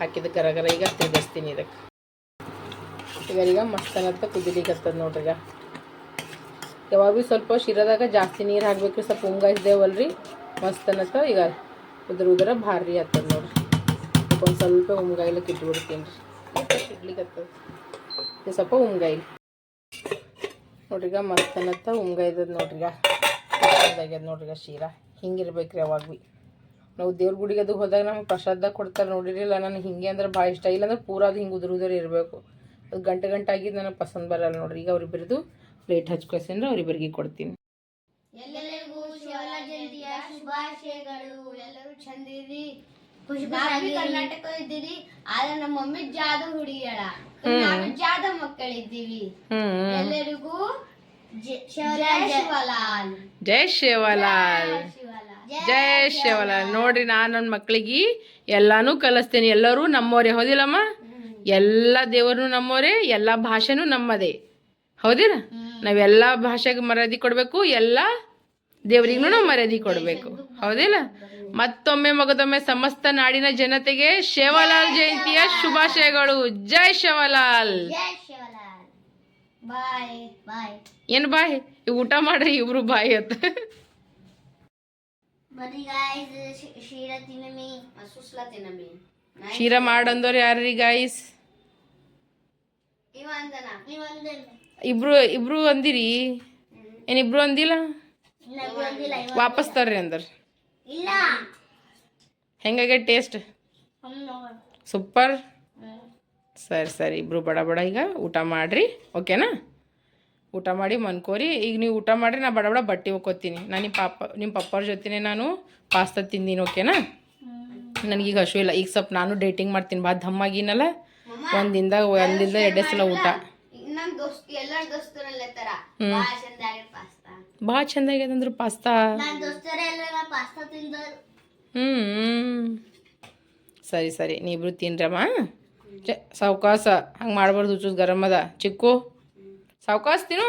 ಹಾಕಿದ ಗರ ಗರ ಈಗ ತಿರುಗಿಸ್ತೀನಿ ಇದಕ್ಕೆ. ಈಗ ಈಗ ಮಸ್ತ್ ಅನ್ನತ್ತ ಕುದಿಲಿಕತ್ತದ ನೋಡ್ರಿ ಈಗ. ಯಾವಾಗ ಭೀ ಸ್ವಲ್ಪ ಶಿರದಾಗ ಜಾಸ್ತಿ ನೀರು ಹಾಕ್ಬೇಕು ಸ್ವಲ್ಪ ಉಂಗಾಯಿಸ್ದೇವಲ್ರಿ ಮಸ್ತ್ ಅನ್ನತ್ತ ಈಗ ಉದ್ರ ಉದ್ರ ಭಾರಿ ಆಗ್ತದ ನೋಡ್ರಿ. ಒಂದು ಸ್ವಲ್ಪ ಉಮ್ಗಾಯಿಲಕ್ಕೆ ಇಟ್ಬಿಡ್ತೀನಿ ರೀ. ಇಡ್ಲಿಕತ್ತದ. ಇದು ಸ್ವಲ್ಪ ಉಮ್ಗಾಯಿಲ್ ನೋಡ್ರಿಗ ಮಸ್ತ್ ಅನ್ನತ್ತ ಉಮ್ಗಾಯ್ದದ ನೋಡ್ರಿಗ ಆಗ್ಯದ ನೋಡ್ರಿಗ ಶೀರಾ. ಹಿಂಗಿರ್ಬೇಕ್ರಿ ರೀ ಅವಾಗ ಭೀ ನಾವು ದೇವ್ರ ಗುಡಿಗೆ ಅದು ಹೋದಾಗ ನಮ್ಗೆ ಪ್ರಸಾದ ಕೊಡ್ತಾರೆ ನೋಡಿರಿಲ್ಲ ನನಗೆ ಹಿಂಗೆ ಅಂದ್ರೆ ಭಾಳ ಇಷ್ಟ. ಇಲ್ಲಾಂದ್ರೆ ಪೂರ ಅದು ಹಿಂಗೆ ಉದುರು ಉದುರು ಇರಬೇಕು. ಅದು ಗಂಟೆ ಗಂಟೆ ಆಗಿದ್ದು ನನಗೆ ಪಸಂದ್ ಬರಲ್ಲ ನೋಡ್ರಿ. ಈಗ ಅವ್ರಿಬ್ಬರದು ಪ್ಲೇಟ್ ಹಚ್ಕೊಸಿಂದ್ರೆ ಅವ್ರಿಬ್ಬರಿಗೆ ಕೊಡ್ತೀನಿ. ಎಲ್ಲರಿಗೂ ಶಿವಲ ಜಯಂತಿಯ ಶುಭಾಶಯಗಳು. ಎಲ್ಲರೂ ಚಂದಿರಿ ಖುಷಿ ಕರ್ನಾಟಕ ಇದ್ದೀರಿ. ಆದ್ರೆ ನಮ್ಮ ಮಮ್ಮಿ ಜಾದ ಹುಡುಗಿಯಳ. ನಾವು ಜಾದ ಮಕ್ಕಳಿದ್ದೀವಿ. ಎಲ್ಲರಿಗೂ ಜ- ಜಯ ಶಿವಲಾಲ್. ಜೈ ಶಿವಲಾಲ್. ಶಿವಲಾಲ್ ಜೈ ಶಿವಲಾಲ್ ನೋಡ್ರಿ ನಾನು ನನ್ನ ಮಕ್ಳಿಗೆ ಎಲ್ಲಾನು ಕಲಿಸ್ತೇನೆ. ಎಲ್ಲರೂ ನಮ್ಮವರೇ ಹೌದಿಲ್ಲಮ್ಮ? ಎಲ್ಲ ದೇವರು ನಮ್ಮವರೇ ಎಲ್ಲ ಭಾಷೆನೂ ನಮ್ಮದೇ. ಹೌದಿಲ್ಲ? ನಾವೆಲ್ಲ ಭಾಷೆಗೆ ಮರ್ಯಾದೆ ಕೊಡಬೇಕು ಎಲ್ಲ ದೇವರಿಗೂ ನಾವು ಮರ್ಯಾದೆ ಕೊಡಬೇಕು. ಹೌದಿಲ್ಲ? ಮತ್ತೊಮ್ಮೆ ಮಗದೊಮ್ಮೆ ಸಮಸ್ತ ನಾಡಿನ ಜನತೆಗೆ ಶಿವಲಾಲ್ ಜಯಂತಿಯ ಶುಭಾಶಯಗಳು. ಜೈ ಶಿವಲಾಲ್. ಜಯ ಶಿವಲಾಲ್. ಬಾಯ್ ಬಾಯ್. ಏನು ಬಾಯ್? ಊಟ ಮಾಡ್ರಿ ಇಬ್ರು ಬಾಯ್ ಅಂತ. ಬನ್ನಿ ಗಾಯ್ಸ್ ಶೀರ ತಿನ್ನಮಿ ಸುಸ್ಲ ತಿನ್ನಮಿ ಶೀರ ಮಾಡಂದವ್ರು ಯಾರ್ರಿ ಗಾಯ್ಸ್ ಇಬ್ರು ಇಬ್ರು ಅಂದಿರಿ? ಏನಿಬ್ರು ಅಂದಿಲ್ಲ? ವಾಪಸ್ ತರ್ರಿ ಅಂದ್ರ. ಇಲ್ಲ. ಹೆಂಗಾಗ ಟೇಸ್ಟ್ ಸೂಪರ್ ಸರಿ ಸರಿ ಇಬ್ರು ಬಡ ಬಡ ಈಗ ಊಟ ಮಾಡ್ರಿ ಓಕೆನಾ ಊಟ ಮಾಡಿ ಮನ್ಕೋರಿ. ಈಗ ನೀವು ಊಟ ಮಾಡಿ ನಾ ಬಡ ಬಡ ಬಟ್ಟೆ ಹೋಗ್ಕೋತೀನಿ ನಾನು ನಿಮ್ಮ ಪಾಪ ನಿಮ್ಮ ಪಪ್ಪವ್ರ ಜೊತೆನೇ ನಾನು ಪಾಸ್ತಾ ತಿಂದೀನಿ ಓಕೆನಾ ನನಗೀಗ ಹಸು ಇಲ್ಲ. ಈಗ ಸ್ವಲ್ಪ ನಾನು ಡೇಟಿಂಗ್ ಮಾಡ್ತೀನಿ. ಬಾ ದಮ್ಮಾಗಿನಲ್ಲ ಒಂದಿಂದ ಒಂದಿಂದ ಎರಡೇ ಸಲ ಊಟ. ಭಾಳ ಚಂದ ಆಗ್ಯದಂದ್ರೆ ಪಾಸ್ತಾ. ಹ್ಞೂ ಸರಿ ಸರಿ. ನೀವಿಬ್ರು ತಿನ್ರಮ್ಮ ಸಾವ್ಕಾಸ. ಹಂಗೆ ಮಾಡ್ಬಾರ್ದು ಹುಚ್ಚು ಗರಮ್ ಅದ. ಚಿಕ್ಕು. ಸಾವ್ಕಾಸ ತಿನ್ನು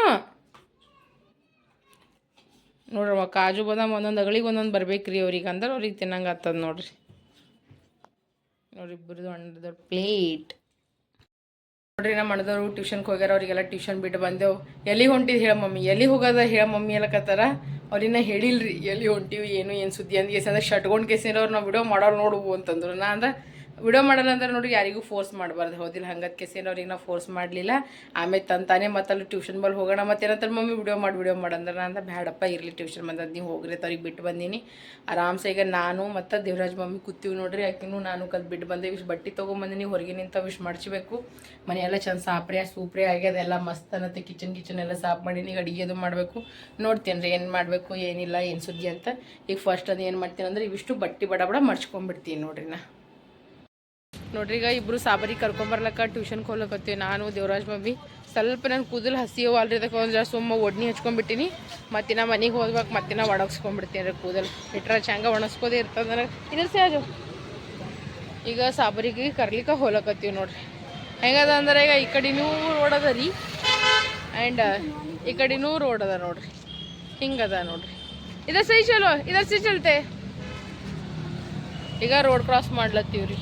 ನೋಡ್ರಮ್ಮ ಕಾಜು, ಬಾದಾಮ್ ಒಂದೊಂದು ಅಗಳಿಗೆ ಒಂದೊಂದು ಬರ್ಬೇಕ್ರಿ ಅವ್ರಿಗೆ. ಅಂದ್ರೆ ಅವ್ರಿಗೆ ತಿನ್ನಂಗೆ ಆಗ್ತದ ನೋಡ್ರಿ. ನೋಡ್ರಿ ಅಣ್ಣದ ಪ್ಲೇಟ್ ನೋಡ್ರಿ ನಮ್ಮ ಅಣ್ಣದವ್ರು ಟ್ಯೂಷನ್ಗೆ ಹೋಗ್ಯಾರ, ಅವರಿಗೆಲ್ಲ ಟ್ಯೂಷನ್ ಬಿಟ್ಟು ಬಂದೆವು. ಎಲ್ಲಿ ಹೊಂಟಿದ್ ಹೇಳ ಮಮ್ಮಿ? ಎಲ್ಲಿ ಹೋಗೋದ ಹೇಳ ಮಮ್ಮಿ ಎಲ್ಲಕತ್ತಾರ ಅವ್ರಿನ್ನ ಹೇಳಿಲ್ರಿ, ಎಲ್ಲಿ ಹೊಂಟಿವಿ, ಏನು ಏನು ಸುದ್ದಿ ಅಂದ್ ಕೇಸ್ ಅಂದ್ರೆ ಶಟ್ಕೊಂಡ್ ಕೇಸಿನ ಅವ್ರು ನಾವು ವಿಡಿಯೋ ಮಾಡೋರು ನೋಡು ಅಂತಂದ್ರು. ನಾ ಅಂದ್ರೆ ವಿಡಿಯೋ ಮಾಡಲ್ಲ ಅಂದ್ರೆ ನೋಡಿ ಯಾರಿಗೂ ಫೋರ್ಸ್ ಮಾಡಬಾರ್ದು. ಹೋದಿಲ್ಲ ಹಂಗತ್ ಕೆಸೇನು ಅವ್ರಿಗೆ ನಾವು ಫೋರ್ಸ್ ಮಾಡಲಿಲ್ಲ. ಆಮೇಲೆ ತಂತಾನೆ ಮತ್ತೆ ಅಲ್ಲಿ ಟ್ಯೂಷನ್ ಬಲ್ಲಿ ಹೋಗೋಣ ಮತ್ತೆ ಏನಂತಾರೆ ಮಮ್ಮಿ ವಿಡಿಯೋ ಮಾಡಿ ವಿಡಿಯೋ ಮಾಡಂದ್ರೆ ನಾ ಅಂದ್ರೆ ಬ್ಯಾಡಪ್ಪ, ಇರಲಿ ಟ್ಯೂಷನ್ ಬಂದದ್ದು ನೀವು ಹೋಗ್ರಿ ಅವ್ರಿಗೆ ಬಿಟ್ಟು ಬಂದೀನಿ. ಆರಾಮ್ಸೆ ಈಗ ನಾನು ಮತ್ತು ದೇವರಾಜ್ ಮಮ್ಮಿ ಕೂತೀವಿ ನೋಡ್ರಿ, ಆಕಿನೂ ನಾನು ಕಲ್ ಬಿಟ್ಟು ಬಂದೆ. ಇಷ್ಟು ಬಟ್ಟೆ ತೊಗೊಂಬಂದಿನಿ ಹೊರಗೆ ನಿಂತ ವಿಶ್ ಮಾಡಿಸ್ಬೇಕು. ಮನೆಯೆಲ್ಲ ಚಂದ ಸಾಪ್ರೆ, ಸೂಪ್ರೆ ಆಗ್ಯದ ಎಲ್ಲ ಮಸ್ತ್ ಅನ್ನತ್ತೆ. ಕಿಚನ್ ಕಿಚನ್ ಎಲ್ಲ ಸಾಫ್ ಮಾಡೀನಿ ಈಗ ಅಡುಗೆ ಅದು ಮಾಡಬೇಕು. ನೋಡ್ತೀನಿ ರೀ ಏನು ಮಾಡಬೇಕು, ಏನಿಲ್ಲ, ಏನು ಸುದ್ದಿ ಅಂತ. ಈಗ ಫಸ್ಟ್ ಅದು ಏನು ಮಾಡ್ತೀನಿ ಅಂದ್ರೆ, ಇವಿಷ್ಟು ಬಟ್ಟೆ ಬಡ ಬಡ ಮಡ್ಚ್ಕೊಂಡ್ಬಿಡ್ತೀನಿ ನೋಡ್ರಿ ನಾ ನೋಡ್ರಿ, ಈಗ ಇಬ್ರು ಸಾಬರಿ ಕರ್ಕೊಂಬರ್ಲಕ್ಕ ಟ್ಯೂಷನ್ ಹೋಗ್ಲಕತ್ತೀವಿ ನಾನು, ದೇವರಾಜ್ ಮಮ್ಮಿ. ಸ್ವಲ್ಪ ನನ್ನ ಕೂದಲು ಹಸಿ ಅಲ್ರಿ, ಅದಕ್ಕೆ ಒಂದು ಸುಮ್ಮ ಒಡ್ನಿ ಹಚ್ಕೊಂಡ್ಬಿಟ್ಟಿನಿ. ಮತ್ತಿನ ಮನೆಗೆ ಹೋದ್ಬೇಕು ಮತ್ತಿನ ಒಣಗಿಸ್ಕೊಂಡ್ಬಿಡ್ತೀನಿ ರೀ ಕೂದಲು. ಇಟ್ರ ಚಂಗ ಒಣಗಿಸ್ಕೋದೇ ಇರ್ತದ ಇದ್ರ ಅದು ಈಗ ಸಾಬರಿಗೆ ಕರ್ಲಿಕ್ಕೆ ಹೋಗ್ಲಕತ್ತೀವಿ ನೋಡ್ರಿ. ಹೆಂಗದ ಅಂದ್ರೆ ಈಗ ಈ ಕಡೆನೂ ರೋಡ್ ಅದ ರೀ. ಆ್ಯಂಡ್ ಈ ಕಡೆನೂ ರೋಡ್ ಅದ ನೋಡ್ರಿ. ಹಿಂಗದ ನೋಡ್ರಿ. ಇದ್ರ ಸೈ ಚಲೋ ಇದ್ರ ಸೈ ಚಲ್ತೆ ಈಗ ರೋಡ್ ಕ್ರಾಸ್ ಮಾಡ್ಲತ್ತೀವಿ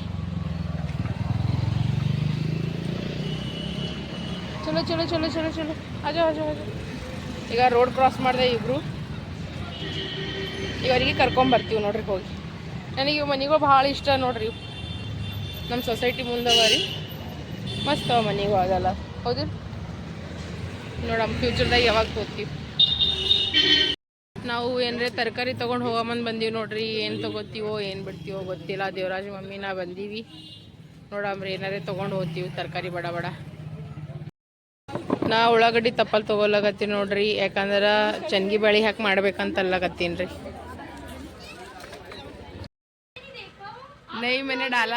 ಚಲೋ ಚಲೋ ಚಲೋ ಚಲೋ ಚಲೋ. ಅಜೋ ಅಜೋ ಅಜೋ ಈಗ ರೋಡ್ ಕ್ರಾಸ್ ಮಾಡಿದೆ ಇಬ್ರು. ಇವರಿಗೆ ಕರ್ಕೊಂಬರ್ತೀವಿ ನೋಡ್ರಿ ಹೋಗಿ. ನನಗೆ ಇವು ಮನೆಗೂ ಭಾಳ ಇಷ್ಟ ನೋಡ್ರಿ. ನಮ್ಮ ಸೊಸೈಟಿ ಮುಂದವ ರೀ ಮಸ್ತ್ ಅವ ಮನೆಗೂ ಆಗಲ್ಲ ಹೌದು? ನೋಡಮ್ಮ ಫ್ಯೂಚರ್ದಾಗ ಯಾವಾಗ ತೋತೀವಿ ನಾವು ಏನ್ರೆ ತರಕಾರಿ ತೊಗೊಂಡು ಹೋಗಮಂದು ಬಂದೀವಿ ನೋಡ್ರಿ. ಏನು ತೊಗೋತೀವೋ, ಏನು ಬಿಡ್ತೀವೋ ಗೊತ್ತಿಲ್ಲ. ದೇವರಾಜ ಮಮ್ಮಿ, ನಾ ಬಂದೀವಿ. ನೋಡಮ್ರಿ, ಏನಾರೇ ತೊಗೊಂಡು ಹೋಗ್ತೀವಿ ತರಕಾರಿ ಬಡ ಬಡ. ನಾ ಉಳ್ಳಾಗಡ್ಡಿ ತಪ್ಪಲ್ ತಗೋಲಾಗತ್ತಿ ನೋಡ್ರಿ, ಯಾಕಂದ್ರೆ ಚನ್ಗಿ ಬಳಿ ಹಾಕಿ ಮಾಡ್ಬೇಕಂತ ರೀ. ನೈ ಮನೆ ಡಾಲ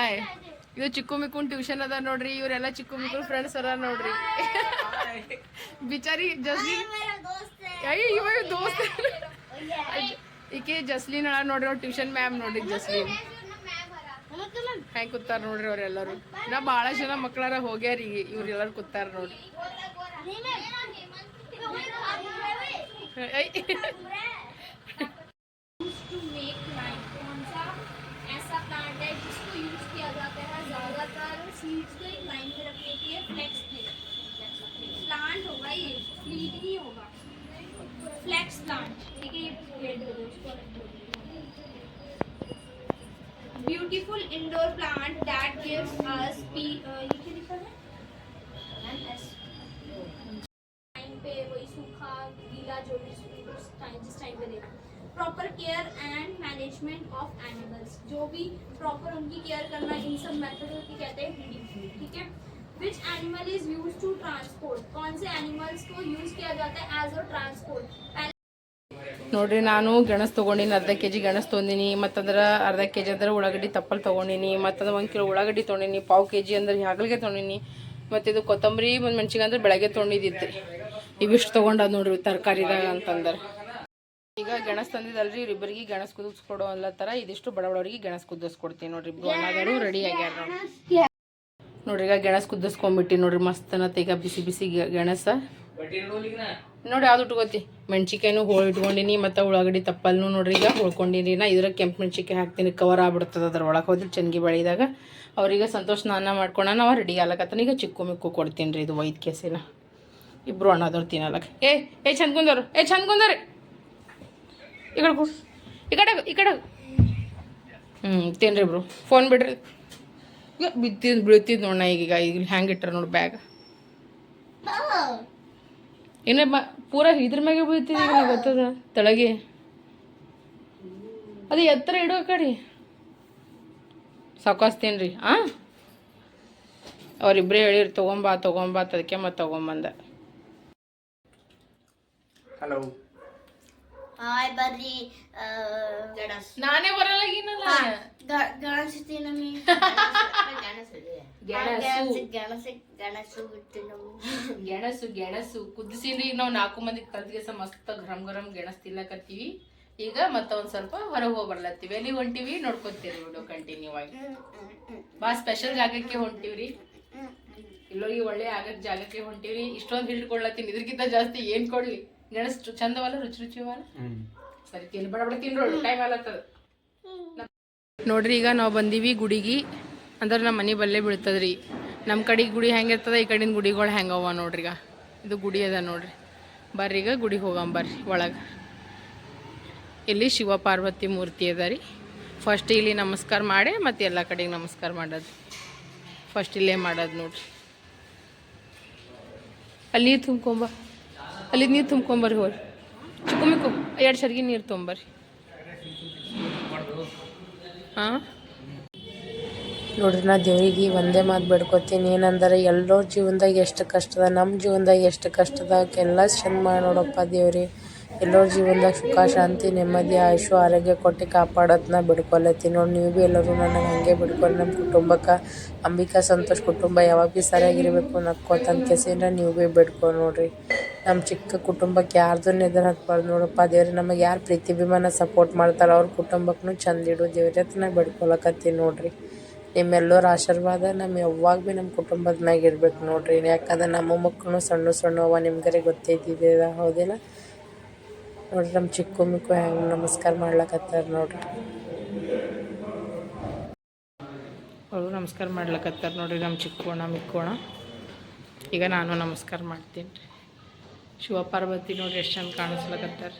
ಇದು ಚಿಕ್ಕು ಮಿಕ್ಕುನ್ ಟ್ಯೂಷನ್ ಅದ ನೋಡ್ರಿ, ಇವರೆಲ್ಲ ಚಿಕ್ಕು ಮಿಕ್ಕುನ್ ಫ್ರೆಂಡ್ಸ್ ಅದ ನೋಡ್ರಿ. ಬಿಚಾರಿ ಜಸ್ಲಿನ್ ಇವಾಗ ಇವ ಇವ್ ದೋಸ್ತ. ಈಕೆ ಜಸ್ಲಿನ್ ಅಳ ನೋಡ್ರಿ ಟ್ಯೂಷನ್ ಮ್ಯಾಮ್ ನೋಡ್ರಿ ಜಸ್ಲಿನ್. ಹೆಂಗ್ ಕೂತಾರ ನೋಡ್ರಿ ಅವ್ರೆಲ್ಲರೂ ನಾ ಭಾಳ ಜನ ಮಕ್ಕಳಾರ ಹೋಗ್ಯಾರ ಇವ್ರೆಲ್ಲರೂ ಕೂತಾರ ನೋಡ್ರಿ ಐ टू मेक लाइन कौन सा ऐसा प्लांट है जिसको यूज किया जाता है ज्यादातर सीड्स को एक लाइन में रखने के लिए फ्लेक्स प्लांट होगा ये फ्लीट नहीं होगा फ्लेक्स प्लांट ठीक है ये पेड़ दे दो beautiful indoor plant that gives us P ये क्या लिखा है? टाइम पे वही सूखा, गीला जो भी उस टाइम जिस टाइम पे देना proper care and management of animals जो भी प्रॉपर उनकी केयर करना, इन सब मेथड की कहते हैं ब्रीडिंग ठीक है? Which animal is use to transport कौन से एनिमल्स को यूज़ किया जाता है एज अ ट्रांसपोर्ट ನೋಡ್ರಿ, ನಾನು ಗೆಣಸ್ ತೊಗೊಂಡಿನಿ, ಅರ್ಧ ಕೆ ಜಿ ಗೆಣಸ್ ತೊಗೊಂಡಿನಿ ಮತ್ತಂದ್ರೆ ಅರ್ಧ ಕೆ ಜಿ ಅಂದ್ರೆ ಉಳ್ಳಾಗಡ್ಡಿ ತಪ್ಪಲ್ ತೊಗೊಂಡಿನಿ ಮತ್ತಂದ್ರೆ ಒಂದು ಕಿಲೋ ಉಳ್ಳಾಗಡ್ಡಿ ತೊಗೊಂಡಿನಿ ಪಾವ್ ಕೆ ಜಿ ಅಂದ್ರೆ ಹಾಗಲಿಗೆ ತೊಗೊಂಡಿನಿ ಮತ್ತು ಇದು ಕೊತ್ತಂಬರಿ ಒಂದು ಮೆಣ್ಸಿಗೆ ಅಂದ್ರೆ ಬೆಳಗ್ಗೆ ತೊಗೊಂಡಿದ್ದಿತ್ತು ಇವಿಷ್ಟು ತೊಗೊಂಡದ್ ನೋಡ್ರಿ ತರಕಾರಿದಾಗ ಅಂತಂದ್ರೆ. ಈಗ ಗೆಣಸ್ ತಂದಿದ್ದಲ್ರಿ ಇಬ್ಬರಿಗೆ ಗೆಣಸ್ ಕುದಿಸ್ಕೊಡೋ ಅಲ್ಲತ್ತರ ಇದಿಷ್ಟು ಬಡ ಬಡವರಿಗೆ ಗೆಣಸ್ ಕುದಿಸ್ಕೊಡ್ತೀನಿ ನೋಡ್ರಿ ಅಣ್ಣಾದರು ರೆಡಿ ಆಗ್ಯಾರ ನೋಡ್ರಿ. ಈಗ ಗೆಣಸ್ ಕುದಿಸ್ಕೊಂಡ್ಬಿಟ್ಟು ನೋಡ್ರಿ, ಮಸ್ತ್ ಅನ್ನತ್ತೆ ಈಗ ಬಿಸಿ ಬಿಸಿ ಗೆಣಸ. ನೋಡಿ ಯಾವ್ದು ಉಟ್ಕೋತಿ? ಮೆಣ್ಸಿಕಾಯಿನೂ ಹೋಳು ಇಟ್ಕೊಂಡಿನಿ, ಮತ್ತು ಉಳ್ಳಾಗಡ್ಡಿ ತಪ್ಪಲ್ನು ನೋಡ್ರಿ, ಈಗ ಉಳ್ಕೊಂಡಿನಿ ನಾ ಇದ್ರ ಕೆಂಪು ಮೆಣ್ಸಿಕಾಯಿ ಹಾಕ್ತೀನಿ ಕವರ್ ಆಗ್ಬಿಡ್ತದೆ ಅದ್ರ ಒಳಗೆ ಹೋದ್ರೆ ಚಂಗಿ ಬೆಳೆದಾಗ. ಅವ್ರಿಗೆ ಸಂತೋಷ ಸ್ನಾನ ಮಾಡ್ಕೊಂಡು ನಾವು ರೆಡಿ ಆಗ್ಲಕತ್ತಾನ. ಈಗ ಚಿಕ್ಕು ಮಿಕ್ಕು ಕೊಡ್ತೀನಿ ರೀ ಇದು ಒಯ್ದು ಕೇಸಿನ. ಇಬ್ರು ಅಣ್ಣದವ್ರು ತಿನ್ನಲಕ್ಕ ಏ ಏ ಚಂದ ಏ ಚಂದ ಕುಂದವ್ರಿ ಈ ಕಡೆ ಕೊಡು ಈ ಕಡೆ ಈ ಕಡೆ. ಹ್ಞೂ ತಿನ್ರಿ ಇಬ್ರು. ಫೋನ್ ಬಿಡ್ರಿ. ಈಗ ಬಿತ್ತಿದ್ ಬೀಳ್ತಿದ್ ನೋಡ ಈಗ ಈಗ ಹ್ಯಾಂಗೆ ಇಟ್ರ ನೋಡಿ ಬ್ಯಾಗ್. ಏನೇ ಬ, ಪೂರ ಇದ್ರ ಮ್ಯಾಗೆ ಬೀಳ್ತೀನಿ ಈಗ ನಂಗ್ ಗೊತ್ತದ, ತೆಳಗೆ. ಅದು ಎತ್ತರ ಇಡೋ ಕಡೆ. ಸಾಕಾಸ್ತೇನೆ ರೀ ಆ? ಅವ್ರಿಬ್ರೇ ಹೇಳಿರಿ, ತೊಗೊಂಬಾ ತೊಗೊಂಬಾ ಅದಕ್ಕೆ ಮತ್ತೆ ತೊಗೊಂಬಂದ. ಹಲೋ ಹಾಯ್ ಬರ್ರಿ ನಾನೇ ಬರಲಾಗಿನಲ್ಲ ಗೆಣಸು. ಗೆಣಸು ಗೆಣಸು ಬಿಟ್ಟು ನಮಿ ನಾಲ್ಕು ಮಂದಿ ಕಲ್ತಿಗೆಸ ಮಸ್ತ್ ಗರಂ ಗರಂ ಗೆಣಸ್ ತಿನ್ನಕತ್ತೀವಿ ಈಗ ಮತ್ತೊಂದ್ ಸ್ವಲ್ಪ ಹೊರಗೆ ಹೋಗಿ ಬರ್ಲತ್ತೀವಿ ಎಲ್ಲಿ ಹೊಂಟಿವಿ? ನೋಡ್ಕೊತೀರಿ ನೋಡು ಕಂಟಿನ್ಯೂ ಆಗಿ ಬಾ ಸ್ಪೆಷಲ್ ಜಾಗಕ್ಕೆ ಹೊಂಟಿವ್ರಿ. ಇಲ್ಲೋಗಿ ಒಳ್ಳೆ ಆಗಕ್ಕೆ ಜಾಗಕ್ಕೆ ಹೊಂಟಿವ್ರಿ. ಇಷ್ಟೊಂದು ಹಿಡ್ಕೊಡ್ಲತ್ತೀನಿ ಇದ್ರಕ್ಕಿಂತ ಜಾಸ್ತಿ ಏನ್ ಕೊಡ್ಲಿ? ಗೆಣಸ್ ಚಂದವಲ್ಲ ರುಚಿ ರುಚಿವಲ್ಲ ಸರಿ ತಿನ್ ಬಡ ಬಡ ತಿನ್ರೋಡು ಟೈಮ್ ಆಗತ್ತದ ನೋಡ್ರಿ ಈಗ ನಾವು ಬಂದೀವಿ ಗುಡಿಗೆ. ಅಂದ್ರೆ ನಮ್ಮ ಮನೆ ಬಲ್ಲೇ ಬೀಳ್ತದ್ರಿ. ನಮ್ಮ ಕಡೆ ಗುಡಿ ಹೆಂಗಿರ್ತದ ಈ ಕಡಿನ ಗುಡಿಗಳು ಹೆಂಗವ ನೋಡ್ರಿ ಈಗ. ಇದು ಗುಡಿ ಅದ ನೋಡ್ರಿ. ಬರ್ರಿ ಈಗ ಗುಡಿಗೆ ಹೋಗಂ ಬರ್ರಿ ಒಳಗೆ. ಇಲ್ಲಿ ಶಿವ ಪಾರ್ವತಿ ಮೂರ್ತಿ ಅದ ರೀ. ಫಸ್ಟ್ ಇಲ್ಲಿ ನಮಸ್ಕಾರ ಮಾಡಿ ಮತ್ತು ಎಲ್ಲ ಕಡೆಗೆ ನಮಸ್ಕಾರ ಮಾಡೋದು. ಫಸ್ಟ್ ಇಲ್ಲೇ ಮಾಡೋದು ನೋಡ್ರಿ. ಅಲ್ಲಿ ತುಂಬ್ಕೊಂಬ ಅಲ್ಲಿ ನೀರು ತುಂಬ್ಕೊಂಬರ್ರಿ ಹೋರಿ ಚಿಕ್ಕಮಿಕ್ಕು, ಎರಡು ಸರಿಗೆ ನೀರು ತೊಂಬರ್ರಿ. ಹಾಂ? ನೋಡ್ರಿ, ನಾ ದೇವರಿಗೆ ಒಂದೇ ಮಾತು ಬಿಡ್ಕೊತೀನಿ. ಏನಂದ್ರೆ ಎಲ್ಲರ ಜೀವನದಾಗ ಎಷ್ಟು ಕಷ್ಟದ ನಮ್ಮ ಜೀವನದಾಗ ಎಷ್ಟು ಕಷ್ಟದ ಎಲ್ಲ ಚೆಂದ ಮಾಡಿ ನೋಡಪ್ಪ ದೇವ್ರಿ. ಎಲ್ಲರ ಜೀವನದಾಗ ಸುಖ, ಶಾಂತಿ, ನೆಮ್ಮದಿ, ಆಯುಷು, ಆರೋಗ್ಯ ಕೊಟ್ಟು ಕಾಪಾಡೋದನ್ನ ಬಿಡ್ಕೊಲತ್ತೀನಿ ನೋಡಿ, ನೀವು ಭೀ ಎಲ್ಲರೂ ನನಗೆ ಹಾಗೆ ಬಿಡ್ಕೊಳ್ಳಿ ನಮ್ಮ ಕುಟುಂಬಕ್ಕೆ ಅಂಬಿಕಾ ಸಂತೋಷ್ ಕುಟುಂಬ ಯಾವಾಗ ಭೀ ಸರಿಯಾಗಿರಬೇಕು ನಕ್ಕೋತಂತ ಕೆಸಿಂದ ನೀವು ಭೀ ಬಿಡ್ಕೊ ನೋಡ್ರಿ. ನಮ್ಮ ಚಿಕ್ಕ ಕುಟುಂಬಕ್ಕೆ ಯಾರ್ದು ನಿಧನ ಹತ್ಬಾರ್ದು ನೋಡಪ್ಪ. ದೇವ್ರಿ, ನಮಗೆ ಯಾರು ಪ್ರೀತಿ, ಅಭಿಮಾನ ಸಪೋರ್ಟ್ ಮಾಡ್ತಾರೆ ಅವ್ರ ಕುಟುಂಬಕ್ಕೂ ಚಂದ ಇಡು. ದೇವ್ರ ಹತ್ರ ನಾ ಬಿಡ್ಕೊಳಕತ್ತೀನಿ ನೋಡ್ರಿ. ನಿಮ್ಮೆಲ್ಲರ ಆಶೀರ್ವಾದ ನಮ್ಮ ಯಾವಾಗ ಭೀ ನಮ್ಮ ಕುಟುಂಬದ ಮ್ಯಾಗ ಇರ್ಬೇಕು ನೋಡ್ರಿ. ಯಾಕಂದ್ರೆ ನಮ್ಮ ಮಕ್ಕಳು ಸಣ್ಣ ಸಣ್ಣವ ನಿಮ್ಗರೆ ಗೊತ್ತೈತಿದೆ ಹೌದಿಲ್ಲ ನೋಡ್ರಿ ನಮ್ಮ ಚಿಕ್ಕ ಮಿಕ್ಕು ಹೆಂಗೆ ನಮಸ್ಕಾರ ಮಾಡ್ಲಕತ್ತಾರ ನೋಡ್ರಿ. ಅವರು ನಮಸ್ಕಾರ ಮಾಡ್ಲಕತ್ತಾರ ನೋಡ್ರಿ ನಮ್ಮ ಚಿಕ್ಕೋಣ ಮಿಕ್ಕೋಣ ಈಗ ನಾನು ನಮಸ್ಕಾರ ಮಾಡ್ತೀನಿ ರೀ. ಶಿವಪಾರ್ವತಿ ನೋಡ್ರಿ ಎಷ್ಟು ಚಂದ ಕಾಣಿಸ್ಲಕತ್ತಾರ.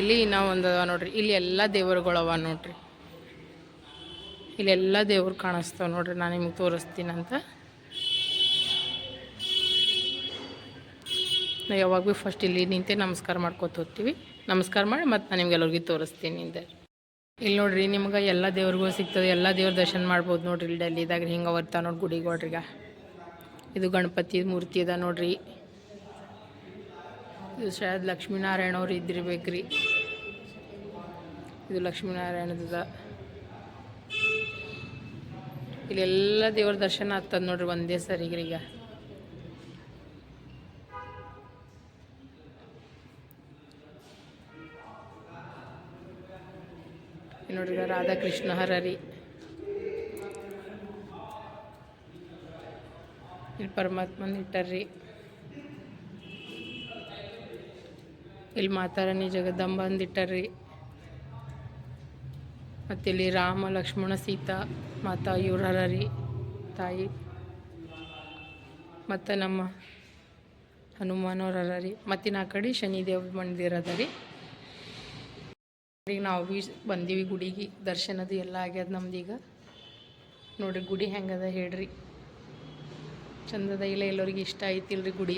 ಇಲ್ಲಿ ಇನ್ನೂ ಒಂದು ಅದ ನೋಡ್ರಿ. ಇಲ್ಲಿ ಎಲ್ಲ ದೇವರುಗಳವ ನೋಡ್ರಿ. ಇಲ್ಲಿ ಎಲ್ಲ ದೇವ್ರು ಕಾಣಿಸ್ತಾವ ನೋಡ್ರಿ. ನಾನು ನಿಮಗೆ ತೋರಿಸ್ತೀನಂತ ನಾ ಯಾವಾಗ ಭೀ ಫಸ್ಟ್ ಇಲ್ಲಿ ನಿಂತೆ ನಮಸ್ಕಾರ ಮಾಡ್ಕೊತ ಹೋಗ್ತೀವಿ. ನಮಸ್ಕಾರ ಮಾಡಿ ಮತ್ತು ನಾನು ನಿಮ್ಗೆಲ್ಲರಿಗೂ ತೋರಿಸ್ತೀನಿ ಹಿಂದೆ ಇಲ್ಲಿ ನೋಡ್ರಿ ನಿಮ್ಗೆ ಎಲ್ಲ ದೇವ್ರಿಗೂ ಸಿಗ್ತದೆ. ಎಲ್ಲ ದೇವ್ರ ದರ್ಶನ ಮಾಡ್ಬೋದು ನೋಡ್ರಿ. ಇಲ್ಲಿ ಡೆಲ್ಲಿದಾಗ ಹಿಂಗೆ ಬರ್ತಾವ ನೋಡಿ ಗುಡಿಗಳ್ರಿಗ. ಇದು ಗಣಪತಿ ಮೂರ್ತಿ ಅದ ನೋಡ್ರಿ. ಇದು ಶಾಯದ್ ಲಕ್ಷ್ಮೀನಾರಾಯಣ ಅವ್ರು ಇದ್ದಿರ್ಬೇಕ್ರಿ. ಇದು ಲಕ್ಷ್ಮೀನಾರಾಯಣದ ಇಲ್ಲೆಲ್ಲ ದೇವ್ರ ದರ್ಶನ ಆಗ್ತದೆ ನೋಡ್ರಿ ಒಂದೇ ಸರಿಗ್ರೀಗ ನೋಡ್ರಿ ರಾಧಾಕೃಷ್ಣ ಹರರಿ. ಇಲ್ಲಿ ಪರಮಾತ್ಮನ ಇಟ್ಟಾರ್ರಿ. ಇಲ್ಲಿ ಮಾತಾರಾಣಿ ಜಗದಂಬ ಅಂದಿಟ್ಟಾರ್ರಿ ಮತ್ತು ಇಲ್ಲಿ ರಾಮ, ಲಕ್ಷ್ಮಣ, ಸೀತಾ, ಮಾತಾ ಇವ್ರ ರೀ ತಾಯಿ. ಮತ್ತು ನಮ್ಮ ಹನುಮಾನವ್ರ ರೀ. ಮತ್ತಿನ ಆ ಕಡೆ ಶನಿದೇವ ಮಂದಿರ ಅದ ರೀ. ಈಗ ನಾವು ಭೀ ಬಂದೀವಿ ಗುಡಿಗೆ, ದರ್ಶನದು ಎಲ್ಲ ಆಗ್ಯದ ನಮ್ದೀಗ ನೋಡಿರಿ ಗುಡಿ ಹೆಂಗದ ಹೇಳ್ರಿ. ಚಂದದ ಇಲ್ಲ ಎಲ್ಲರಿಗೆ ಇಷ್ಟ ಐತಿಲ್ರಿ ಗುಡಿ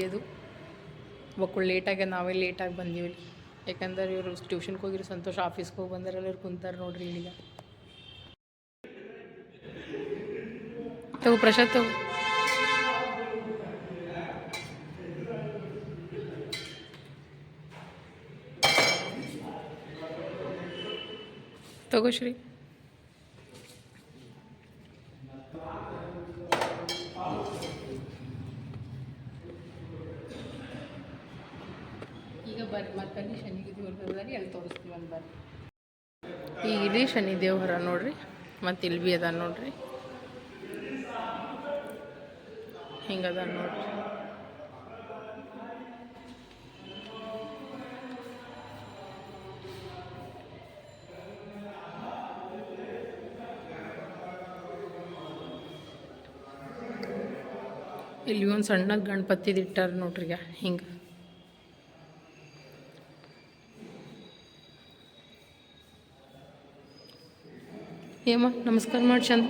ಅದು ಒಕ್ಕಳು ಲೇಟಾಗಿ, ನಾವೇ ಲೇಟಾಗಿ ಬಂದೀವಿ ಯಾಕಂದ್ರೆ ಇವರು ಟ್ಯೂಷನ್ಗೆ ಹೋಗಿರೋ ಸಂತೋಷ ಆಫೀಸ್ಗೆ ಹೋಗಿ ಬಂದಾರ ಎಲ್ಲರು ಕುಂತಾರೆ ನೋಡ್ರಿ ಇಲ್ಲಿಗೆ. ತಗೋ ಪ್ರಸಾದ್ ತಗೋ. ತಗೋ ಶ್ರೀ ಈಗ ಬರ್ರಿ ಮತ್ತಲ್ಲಿ ಶನಿಗೆ ದೇವ್ರದ್ದು ರೀ ಅಲ್ಲಿ ತೋರಿಸ್ತೀವಿ ಅಂತ ಬರ್ರಿ ಈಗ ಇಲ್ಲಿ ಶನಿ ದೇವ್ರ ನೋಡ್ರಿ. ಮತ್ತು ಇಲ್ಲಿ ಬಿ ಅದ ನೋಡ್ರಿ. ಹಿಂಗದ ನೋಡ್ರಿ. ಇಲ್ಲಿ ಒಂದು ಸಣ್ಣ ಗಣಪತಿದು ಇಟ್ಟಾರ ನೋಡ್ರಿ ಈಗ ಹಿಂಗೆ. ಏಮ್ಮ ನಮಸ್ಕಾರ ಮಾಡಿ ಚಂದ.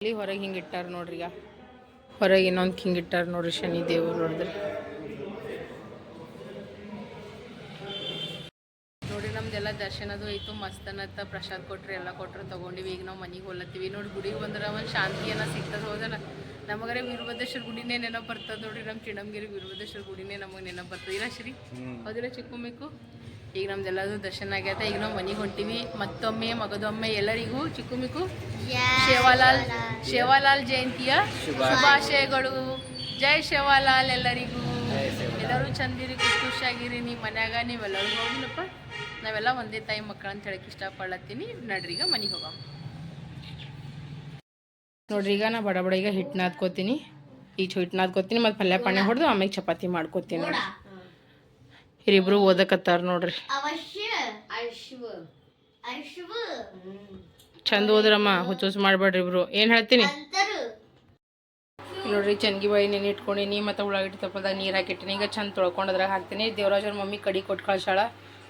ಇಲ್ಲಿ ಹೊರಗೆ ಹಿಂಗೆ ಇಟ್ಟಾರ ನೋಡ್ರಿ ಈಗ. ಹೊರಗೆ ಇನ್ನೊಂದು ಹಿಂಗೆ ಇಟ್ಟಾರ ನೋಡ್ರಿ ಶನಿ ದೇವರು ನೋಡಿದ್ರೆ. ನೋಡಿ ನಮ್ದೆಲ್ಲ ದರ್ಶನದು ಐತು ಮಸ್ತ್ ಅನ್ನತ್ತ ಪ್ರಸಾದ್ ಕೊಟ್ರಿ ಎಲ್ಲ ಕೊಟ್ರು ತಗೊಂಡಿವಿ. ಈಗ ನಾವು ಮನೆಗೆ ಹೋಲತ್ತೀವಿ ನೋಡಿ ಗುಡಿಗೆ ಬಂದ್ರೆ ಒಂದು ಶಾಂತಿ ಏನೋ ಸಿಗ್ತದೆ ಹೌದಲ್ಲ? ನಮಗರೆ ವೀರಭದ್ರೇಶ್ವರ ಗುಡಿನೇ ನೆನಪು ಬರ್ತದೆ ನೋಡ್ರಿ ನಮ್ಮ ಚಿಣಂಗಿರಿ ವೀರಭದ್ರೇಶ್ವರ ಗುಡಿನೇ ನಮಗೆ ನೆನಪು ಬರ್ತದೆ ಇಲ್ಲ ಶ್ರೀ? ಹೌದಿಲ್ಲ ಚಿಕ್ಕಮ್ಮಿಕ್ಕು? ಈಗ ನಮ್ದೆಲ್ಲದು ದರ್ಶನ ಆಗೈತೆ ಈಗ ನಾವು ಮನೆಗೆ ಹೊಂಟಿವಿ. ಮತ್ತೊಮ್ಮೆ ಮಗದೊಮ್ಮೆ ಎಲ್ಲರಿಗೂ ಚಿಕ್ಕು ಮಿಕ್ಕು ಶೇವಾಲಾಲ್ ಶೇವಾಲಾಲ್. ಜಯಂತಿಯ ಶುಭಾಶಯಗಳು. ಜೈ ಶೇವಾಲಾಲ್ ಎಲ್ಲರಿಗೂ. ಎಲ್ಲರೂ ಚಂದಿರಿ ಖುಷಿ ಖುಷಿಯಾಗಿರಿ ನೀವು ಮನ್ಯಾಗ ನೀವೆಲ್ಲರೂ ಹೋಗಿಲ್ಲಪ್ಪ ನಾವೆಲ್ಲ ಒಂದೇ ತಾಯಿ ಮಕ್ಕಳು ಅಂತ ಹೇಳಕ್ಕೆ ಇಷ್ಟಪಡ್ಲತ್ತೀನಿ. ನಡ್ರಿ ಈಗ ಮನೆಗೆ ಹೋಗೋಣ ನೋಡ್ರಿ ಈಗ ನಾ ಬಡ ಬಡ ಈಗ ಹಿಟ್ಟು ನಾದ್ಕೋತೀನಿ. ಈಗ ಹಿಟ್ಟು ನಾದ್ಕೋತೀನಿ ಮತ್ತು ಪಲ್ಯ ಪಲ್ಯ ಹೊಡೆದು ಆಮೇಲೆ ಚಪಾತಿ ಮಾಡ್ಕೋತೀನಿ ನೋಡ್ರಿ. ಇರಿಬ್ರು ಓದಕತ್ತಾರ ನೋಡ್ರಿ. ಚಂದ ಓದ್ರಮ್ಮ ಹುಚ್ಚುಸ್ ಮಾಡ್ಬೇಡ್ರಿ ಇಬ್ರು. ಏನು ಹೇಳ್ತೀನಿ? ನೋಡ್ರಿ ಚನ್ಗಿ ಬಾಯಿ ನೆನೆ ಇಟ್ಕೊಂಡಿನಿ ಮತ್ತು ಉಳ್ಳಾಗಡ್ಡಿ ತಪ್ಪದಾಗ ನೀರು ಹಾಕಿಟ್ಟಿನಿ. ಈಗ ಚಂದ ತೊಳ್ಕೊಂಡು ಅದ್ರಾಗ ಹಾಕ್ತೀನಿ. ದೇವರಾಜರ ಮಮ್ಮಿ ಕಡಿ ಕೊಟ್ಟು ಕಳ್ಸಾಳ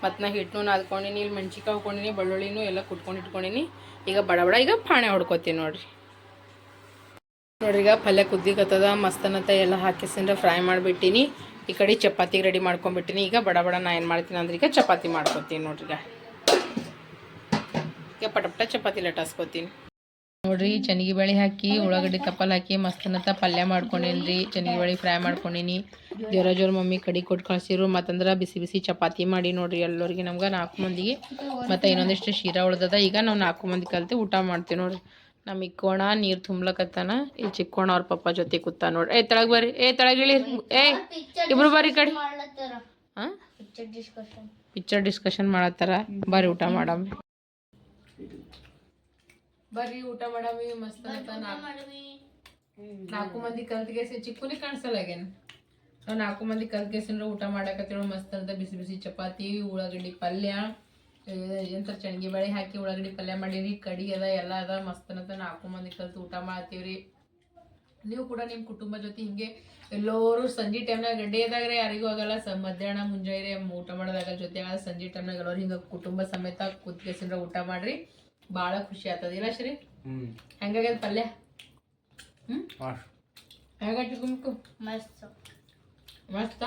ಮತ್ತು ನಾ ಹಿಟ್ಟು ನಾದ್ಕೊಂಡಿನಿ ಇಲ್ಲಿ ಮೆಣ್ಸಿಕಾಯಿ ಹಾಕೊಂಡಿನಿ ಬೆಳ್ಳುಳ್ಳಿನೂ ಎಲ್ಲ ಕುಟ್ಕೊಂಡು ಇಟ್ಕೊಂಡಿನಿ. ಈಗ ಬಡ ಬಡ ಈಗ ಪಾಣೆ ಹೊಡ್ಕೊತೀನಿ ನೋಡ್ರಿ. ನೋಡ್ರಿ, ಈಗ ಪಲ್ಯ ಕುದ್ದಿಕತ್ತದ ಮಸ್ತನತ್ತ ಎಲ್ಲ ಹಾಕಿಸಿಂದ್ರೆ ಫ್ರೈ ಮಾಡಿಬಿಟ್ಟಿನಿ. ಈ ಕಡೆ ಚಪಾತಿಗೆ ರೆಡಿ ಮಾಡ್ಕೊಂಡ್ಬಿಟ್ಟಿನಿ. ಈಗ ಬಡ ಬಡ ನಾ ಏನು ಮಾಡ್ತೀನಿ ಅಂದ್ರೆ ಈಗ ಚಪಾತಿ ಮಾಡ್ಕೊತೀನಿ ನೋಡ್ರಿ ಈಗ. ಪಟ ಪಟ ಚಪಾತಿ ಲಟಾಸ್ಕೊತೀನಿ ನೋಡ್ರಿ, ಚನಿಗೆ ಬೇಳೆ ಹಾಕಿ, ಉಳ್ಳಾಗಡ್ಡಿ ತಪ್ಪಲ್ ಹಾಕಿ ಮಸ್ತನತ ಪಲ್ಯ ಮಾಡ್ಕೊಂಡೇನ್ರಿ. ಚನಿಗೆ ಬೇಳೆ ಫ್ರೈ ಮಾಡ್ಕೊಂಡಿನಿ. ಜೋರ ಮಮ್ಮಿ ಕಡಿ ಕೊಟ್ಟು ಕಳ್ಸಿರು. ಮತ್ತಂದ್ರೆ ಬಿಸಿ ಬಿಸಿ ಚಪಾತಿ ಮಾಡಿ ನೋಡ್ರಿ ಎಲ್ಲರಿಗೆ ನಮ್ಗೆ ನಾಲ್ಕು ಮಂದಿಗೆ. ಮತ್ತು ಇನ್ನೊಂದಿಷ್ಟು ಶೀರಾ ಉಳ್ದದ, ಈಗ ನಾವು ನಾಲ್ಕು ಮಂದಿ ಕಲ್ತು ಊಟ ಮಾಡ್ತೀವಿ ನೋಡ್ರಿ. ನಮ್ಮ ಇಕ್ಕೋಣ ನೀರು ತುಂಬ್ಲಕತ್ತಾನ. ಇಲ್ಲಿ ಚಿಕ್ಕೋಣ ಅವ್ರ ಪಪ್ಪ ಜೊತೆ ಕೂತ ನೋಡ್ರಿ ಏ ತೆಳಗ್ ಬರ್ರಿ. ಏ ತೆಳಗಿಳಿ ಏ ಇಬ್ರು ಬರ್ರಿ ಈ ಕಡೆ. ಮಾಡ್ಲತ್ತಾರ ಹಾಂ ಪಿಕ್ಚರ್ ಡಿಸ್ಕಷನ್ ಪಿಕ್ಚರ್ ಡಿಸ್ಕಷನ್ ಮಾಡತ್ತಾರ. ಬರ್ರಿ ಊಟ ಮಾಡಮ್. ಬರ್ರಿ ಊಟ ಮಾಡಮಿ ಮಸ್ತ್ ಅಂತ ನಾಲ್ಕು ಮಾಡವಿ ನಾಲ್ಕು ಮಂದಿ ಕಲ್ತ್ಗೆಸಿ ಚಿಕ್ಕುಲಿ ಕಾಣಿಸಲ್ಲ ಆಗೇನು ನಾವು ನಾಲ್ಕು ಮಂದಿ ಕಲ್ತ್ಗೆಸಿಂದ್ರೆ ಊಟ ಮಾಡಕತ್ತಿರೋ ಮಸ್ತ್ ಅಂತ ಬಿಸಿ ಬಿಸಿ ಚಪಾತಿ ಉಳ್ಳಾಗಡ್ಡಿ ಪಲ್ಯ. ಎಂತ ಚಣಗಿ ಬೇಳೆ ಹಾಕಿ ಉಳ್ಳಾಗಡ್ಡಿ ಪಲ್ಯ ಮಾಡೀನಿ ಕಡಿ ಅದ ಎಲ್ಲ ಅದ ಮಸ್ತ್ ಅಂತ ನಾಲ್ಕು ಮಂದಿ ಕಲ್ತು ಊಟ ಮಾಡ್ತೀವ್ರಿ. ನೀವು ಕೂಡ ನಿಮ್ಮ ಕುಟುಂಬ ಜೊತೆ ಹಿಂಗೆ ಎಲ್ಲರೂ ಸಂಜೆ ಟೈಮ್ನಾಗ ಗಡ್ಡೆದಾಗ್ರೆ ಯಾರಿಗೂ ಆಗಲ್ಲ. ಸ ಮಧ್ಯಾಹ್ನ ಮುಂಜಾನೆ ಊಟ ಮಾಡೋದಾಗ ಜೊತೆ ಸಂಜೆ ಟೈಮ್ನಾಗ ಎಲ್ಲರೂ ಹಿಂಗೆ ಕುಟುಂಬ ಸಮೇತ ಕೂತ್ಗೆಸಿಂದ್ರೆ ಊಟ ಮಾಡ್ರಿ. ಭಾಳ ಖುಷಿ ಆಗ್ತದ. ಇಲ್ಲ ಶ್ರೀ? ಹೆಂಗಾಗ್ಯದ ಪಲ್ಯ? ಹ್ಞೂ ಹೆಂಗಾಯ್ತು ಗುಮ್ಕು ಮಸ್ತ್. ಮಸ್ತ?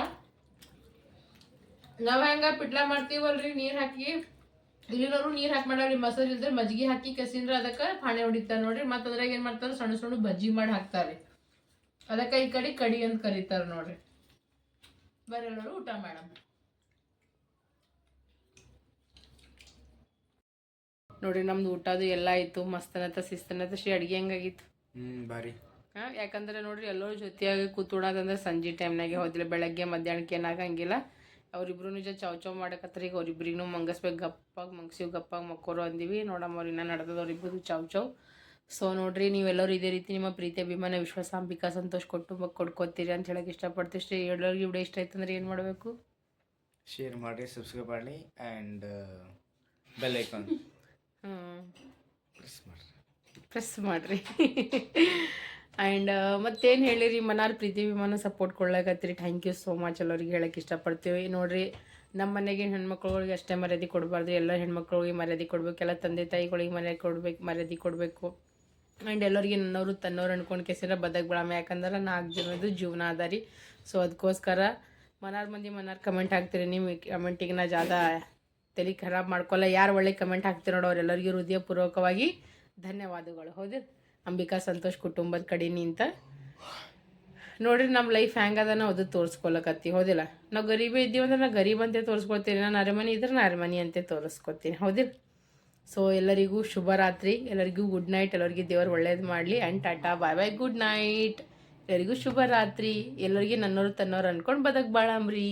ನಾವು ಹೆಂಗ ಪಿಟ್ಲ ಮಾಡ್ತೀವಲ್ರಿ ನೀರು ಹಾಕಿ? ಇಲ್ಲಿನವರು ನೀರ್ ಹಾಕಿ ಮಾಡವ್ರಿ ಮೊಸರು ಇಲ್ದ್ರೆ ಮಜ್ಜಿಗೆ ಹಾಕಿ ಕಸಿಂದ್ರೆ ಅದಕ್ಕ ಪಾಣೆ ಹೊಡಿತಾರ ನೋಡ್ರಿ. ಮತ್ತ ಅದ್ರಾಗ ಏನ್ ಮಾಡ್ತಾರ? ಸಣ್ಣ ಸಣ್ಣ ಬಜ್ಜಿ ಮಾಡಿ ಹಾಕ್ತಾರೆ. ಅದಕ್ಕ ಈ ಕಡೆ ಕಡಿ ಅಂತ ಕರೀತಾರ ನೋಡ್ರಿ. ಬರ್ರಿ ಎಲ್ಲರೂ ಊಟ ಮಾಡಮ್. ನೋಡ್ರಿ ನಮ್ದು ಊಟದು ಎಲ್ಲ ಆಯ್ತು. ಮಸ್ತನತ ಶಿಸ್ತನತ ಶ್ರೀ ಅಡ್ಗೆ ಹೆಂಗಾಗಿತ್ತು? ಹ್ಞೂ ಬಾರಿ ಹಾಂ ಯಾಕಂದ್ರೆ ನೋಡ್ರಿ ಎಲ್ಲರೂ ಜೊತೆಯಾಗಿ ಕೂತ್ಬಿಡೋದಂದ್ರೆ ಸಂಜೆ ಟೈಮ್ನಾಗೆ ಹೋದ್ರೆ ಬೆಳಗ್ಗೆ ಮಧ್ಯಾಹ್ನಕ್ಕೆ ಏನಾಗಂಗಿಲ್ಲ. ಅವ್ರಿಬ್ರು ನಿಜ ಚಾವ್ ಚಾವ್ ಮಾಡಕತ್ರಿ ಈಗ ಅವ್ರಿಬ್ರಿಗೂ ಮಂಗಸ್ಬೇಕು ಗಪ್ಪಾಗಿ ಮಂಗ್ಸಿವ್ ಗಪ್ಪಾಗಿ ಮಕ್ಕೋರು ಅಂದಿವಿ. ನೋಡಮ್ಮ ಅವ್ರು ಇನ್ನೂ ನಡೆದದ ಅವ್ರಿಬ್ರು ಚಾವ್ ಚಾವ್. ಸೊ ನೋಡ್ರಿ ನೀವೆಲ್ಲರೂ ಇದೇ ರೀತಿ ನಿಮ್ಮ ಪ್ರೀತಿ ಅಭಿಮಾನ ವಿಶ್ವಾಸಾಂಬಿಕಾ ಸಂತೋಷ ಸಂತೋಷ್ ಕೊಟ್ಟು ಕೊಡ್ಕೋತೀರಿ ಅಂತ ಹೇಳಕ್ಕೆ ಇಷ್ಟಪಡ್ತೀವಿ. ಶ್ರೀ ಎಲ್ಲರಿಗೂ ವಿಡಿಯೋ ಇಷ್ಟ ಆಯ್ತು ಅಂದ್ರೆ ಏನು ಮಾಡಬೇಕು? ಶೇರ್ ಮಾಡಿ ಸಬ್ಸ್ಕ್ರೈಬ್ ಮಾಡಿ ಆ್ಯಂಡ್ ಬೆಲ್ ಐಕಾನ್ ಹಾಂ ಪ್ರೆಸ್ ಮಾಡಿರಿ. ಪ್ರೆಸ್ ಮಾಡಿರಿ. ಆ್ಯಂಡ್ ಮತ್ತೇನು ಹೇಳಿರಿ, ಮನಾರ್ ಪ್ರೀತಿ ವಿಮಾನ ಸಪೋರ್ಟ್ ಕೊಡ್ಲಾಕತ್ತೀರಿ. ಥ್ಯಾಂಕ್ ಯು ಸೋ ಮಚ್ ಎಲ್ಲರಿಗೆ ಹೇಳಕ್ಕೆ ಇಷ್ಟಪಡ್ತೀವಿ. ನೋಡಿರಿ ನಮ್ಮ ಮನೆಗೆ ಹೆಣ್ಮಕ್ಳುಗಳಿಗೆ ಅಷ್ಟೇ ಮರ್ಯಾದೆ ಕೊಡಬಾರ್ದು. ಎಲ್ಲ ಹೆಣ್ಮಕ್ಳಿಗೆ ಮರ್ಯಾದೆ ಕೊಡಬೇಕು. ಎಲ್ಲ ತಂದೆ ತಾಯಿಗಳಿಗೆ ಮರ್ಯಾದೆ ಕೊಡ್ಬೇಕು, ಮರ್ಯಾದೆ ಕೊಡಬೇಕು. ಆ್ಯಂಡ್ ಎಲ್ಲರಿಗೆ ನನ್ನವರು ತನ್ನವ್ರು ಅಂದ್ಕೊಂಡು ಕೆಸಿರ ಬದಕ್ ಬಿಡಮ್ಮ ಯಾಕಂದ್ರೆ ನಾಲ್ಕು ಜನದ್ದು ಜೀವನ ಅದ ರೀ. ಸೊ ಅದಕ್ಕೋಸ್ಕರ ಮನಾರ್ ಮಂದಿ, ಮನಾರ್ ಕಮೆಂಟ್ ಹಾಕ್ತೀರಿ. ನಿಮ್ಮ ಕಮೆಂಟಿಗೆ ನಾ ಜಾದ ತಲೆ ಖರಾಬ್ ಮಾಡ್ಕೊಲ್ಲ. ಯಾರು ಒಳ್ಳೆ ಕಮೆಂಟ್ ಹಾಕ್ತೀರಿ ನೋಡೋ ಎಲ್ಲರಿಗೂ ಹೃದಯಪೂರ್ವಕವಾಗಿ ಧನ್ಯವಾದಗಳು. ಹೌದು? ಅಂಬಿಕಾ ಸಂತೋಷ್ ಕುಟುಂಬದ ಕಡೆ ಅಂತ. ನೋಡ್ರಿ ನಮ್ಮ ಲೈಫ್ ಹೆಂಗದ ನಾವು ಅದು ತೋರಿಸ್ಕೊಳಕತ್ತಿ. ಹೋದಿಲ್ಲ? ನಾವು ಗರೀಬ ಇದ್ದೀವಿ ಅಂದ್ರೆ ನಾವು ಗರೀಬ್ ಅಂತ ತೋರಿಸ್ಕೊಳ್ತೀನಿ. ನಾನು ಅರಮನೆ ಇದ್ರೆ ನಾ ಅರಮನೆ ಅಂತೆ ತೋರಿಸ್ಕೊತೀನಿ. ಹೌದಿಲ್ಲ ಸೊ ಎಲ್ಲರಿಗೂ ಶುಭರಾತ್ರಿ ಎಲ್ಲರಿಗೂ ಗುಡ್ ನೈಟ್ ಎಲ್ಲರಿಗೂ ದೇವರು ಒಳ್ಳೇದು ಮಾಡಲಿ and tata bye bye good night ಎಲ್ಲರಿಗೂ ಶುಭರಾತ್ರಿ ಎಲ್ಲರಿಗೆ ನನ್ನೋರು ತನ್ನೋರು ಅಂದ್ಕೊಂಡು ಬದಕ್ ಬಾಳಂಬ್ರಿ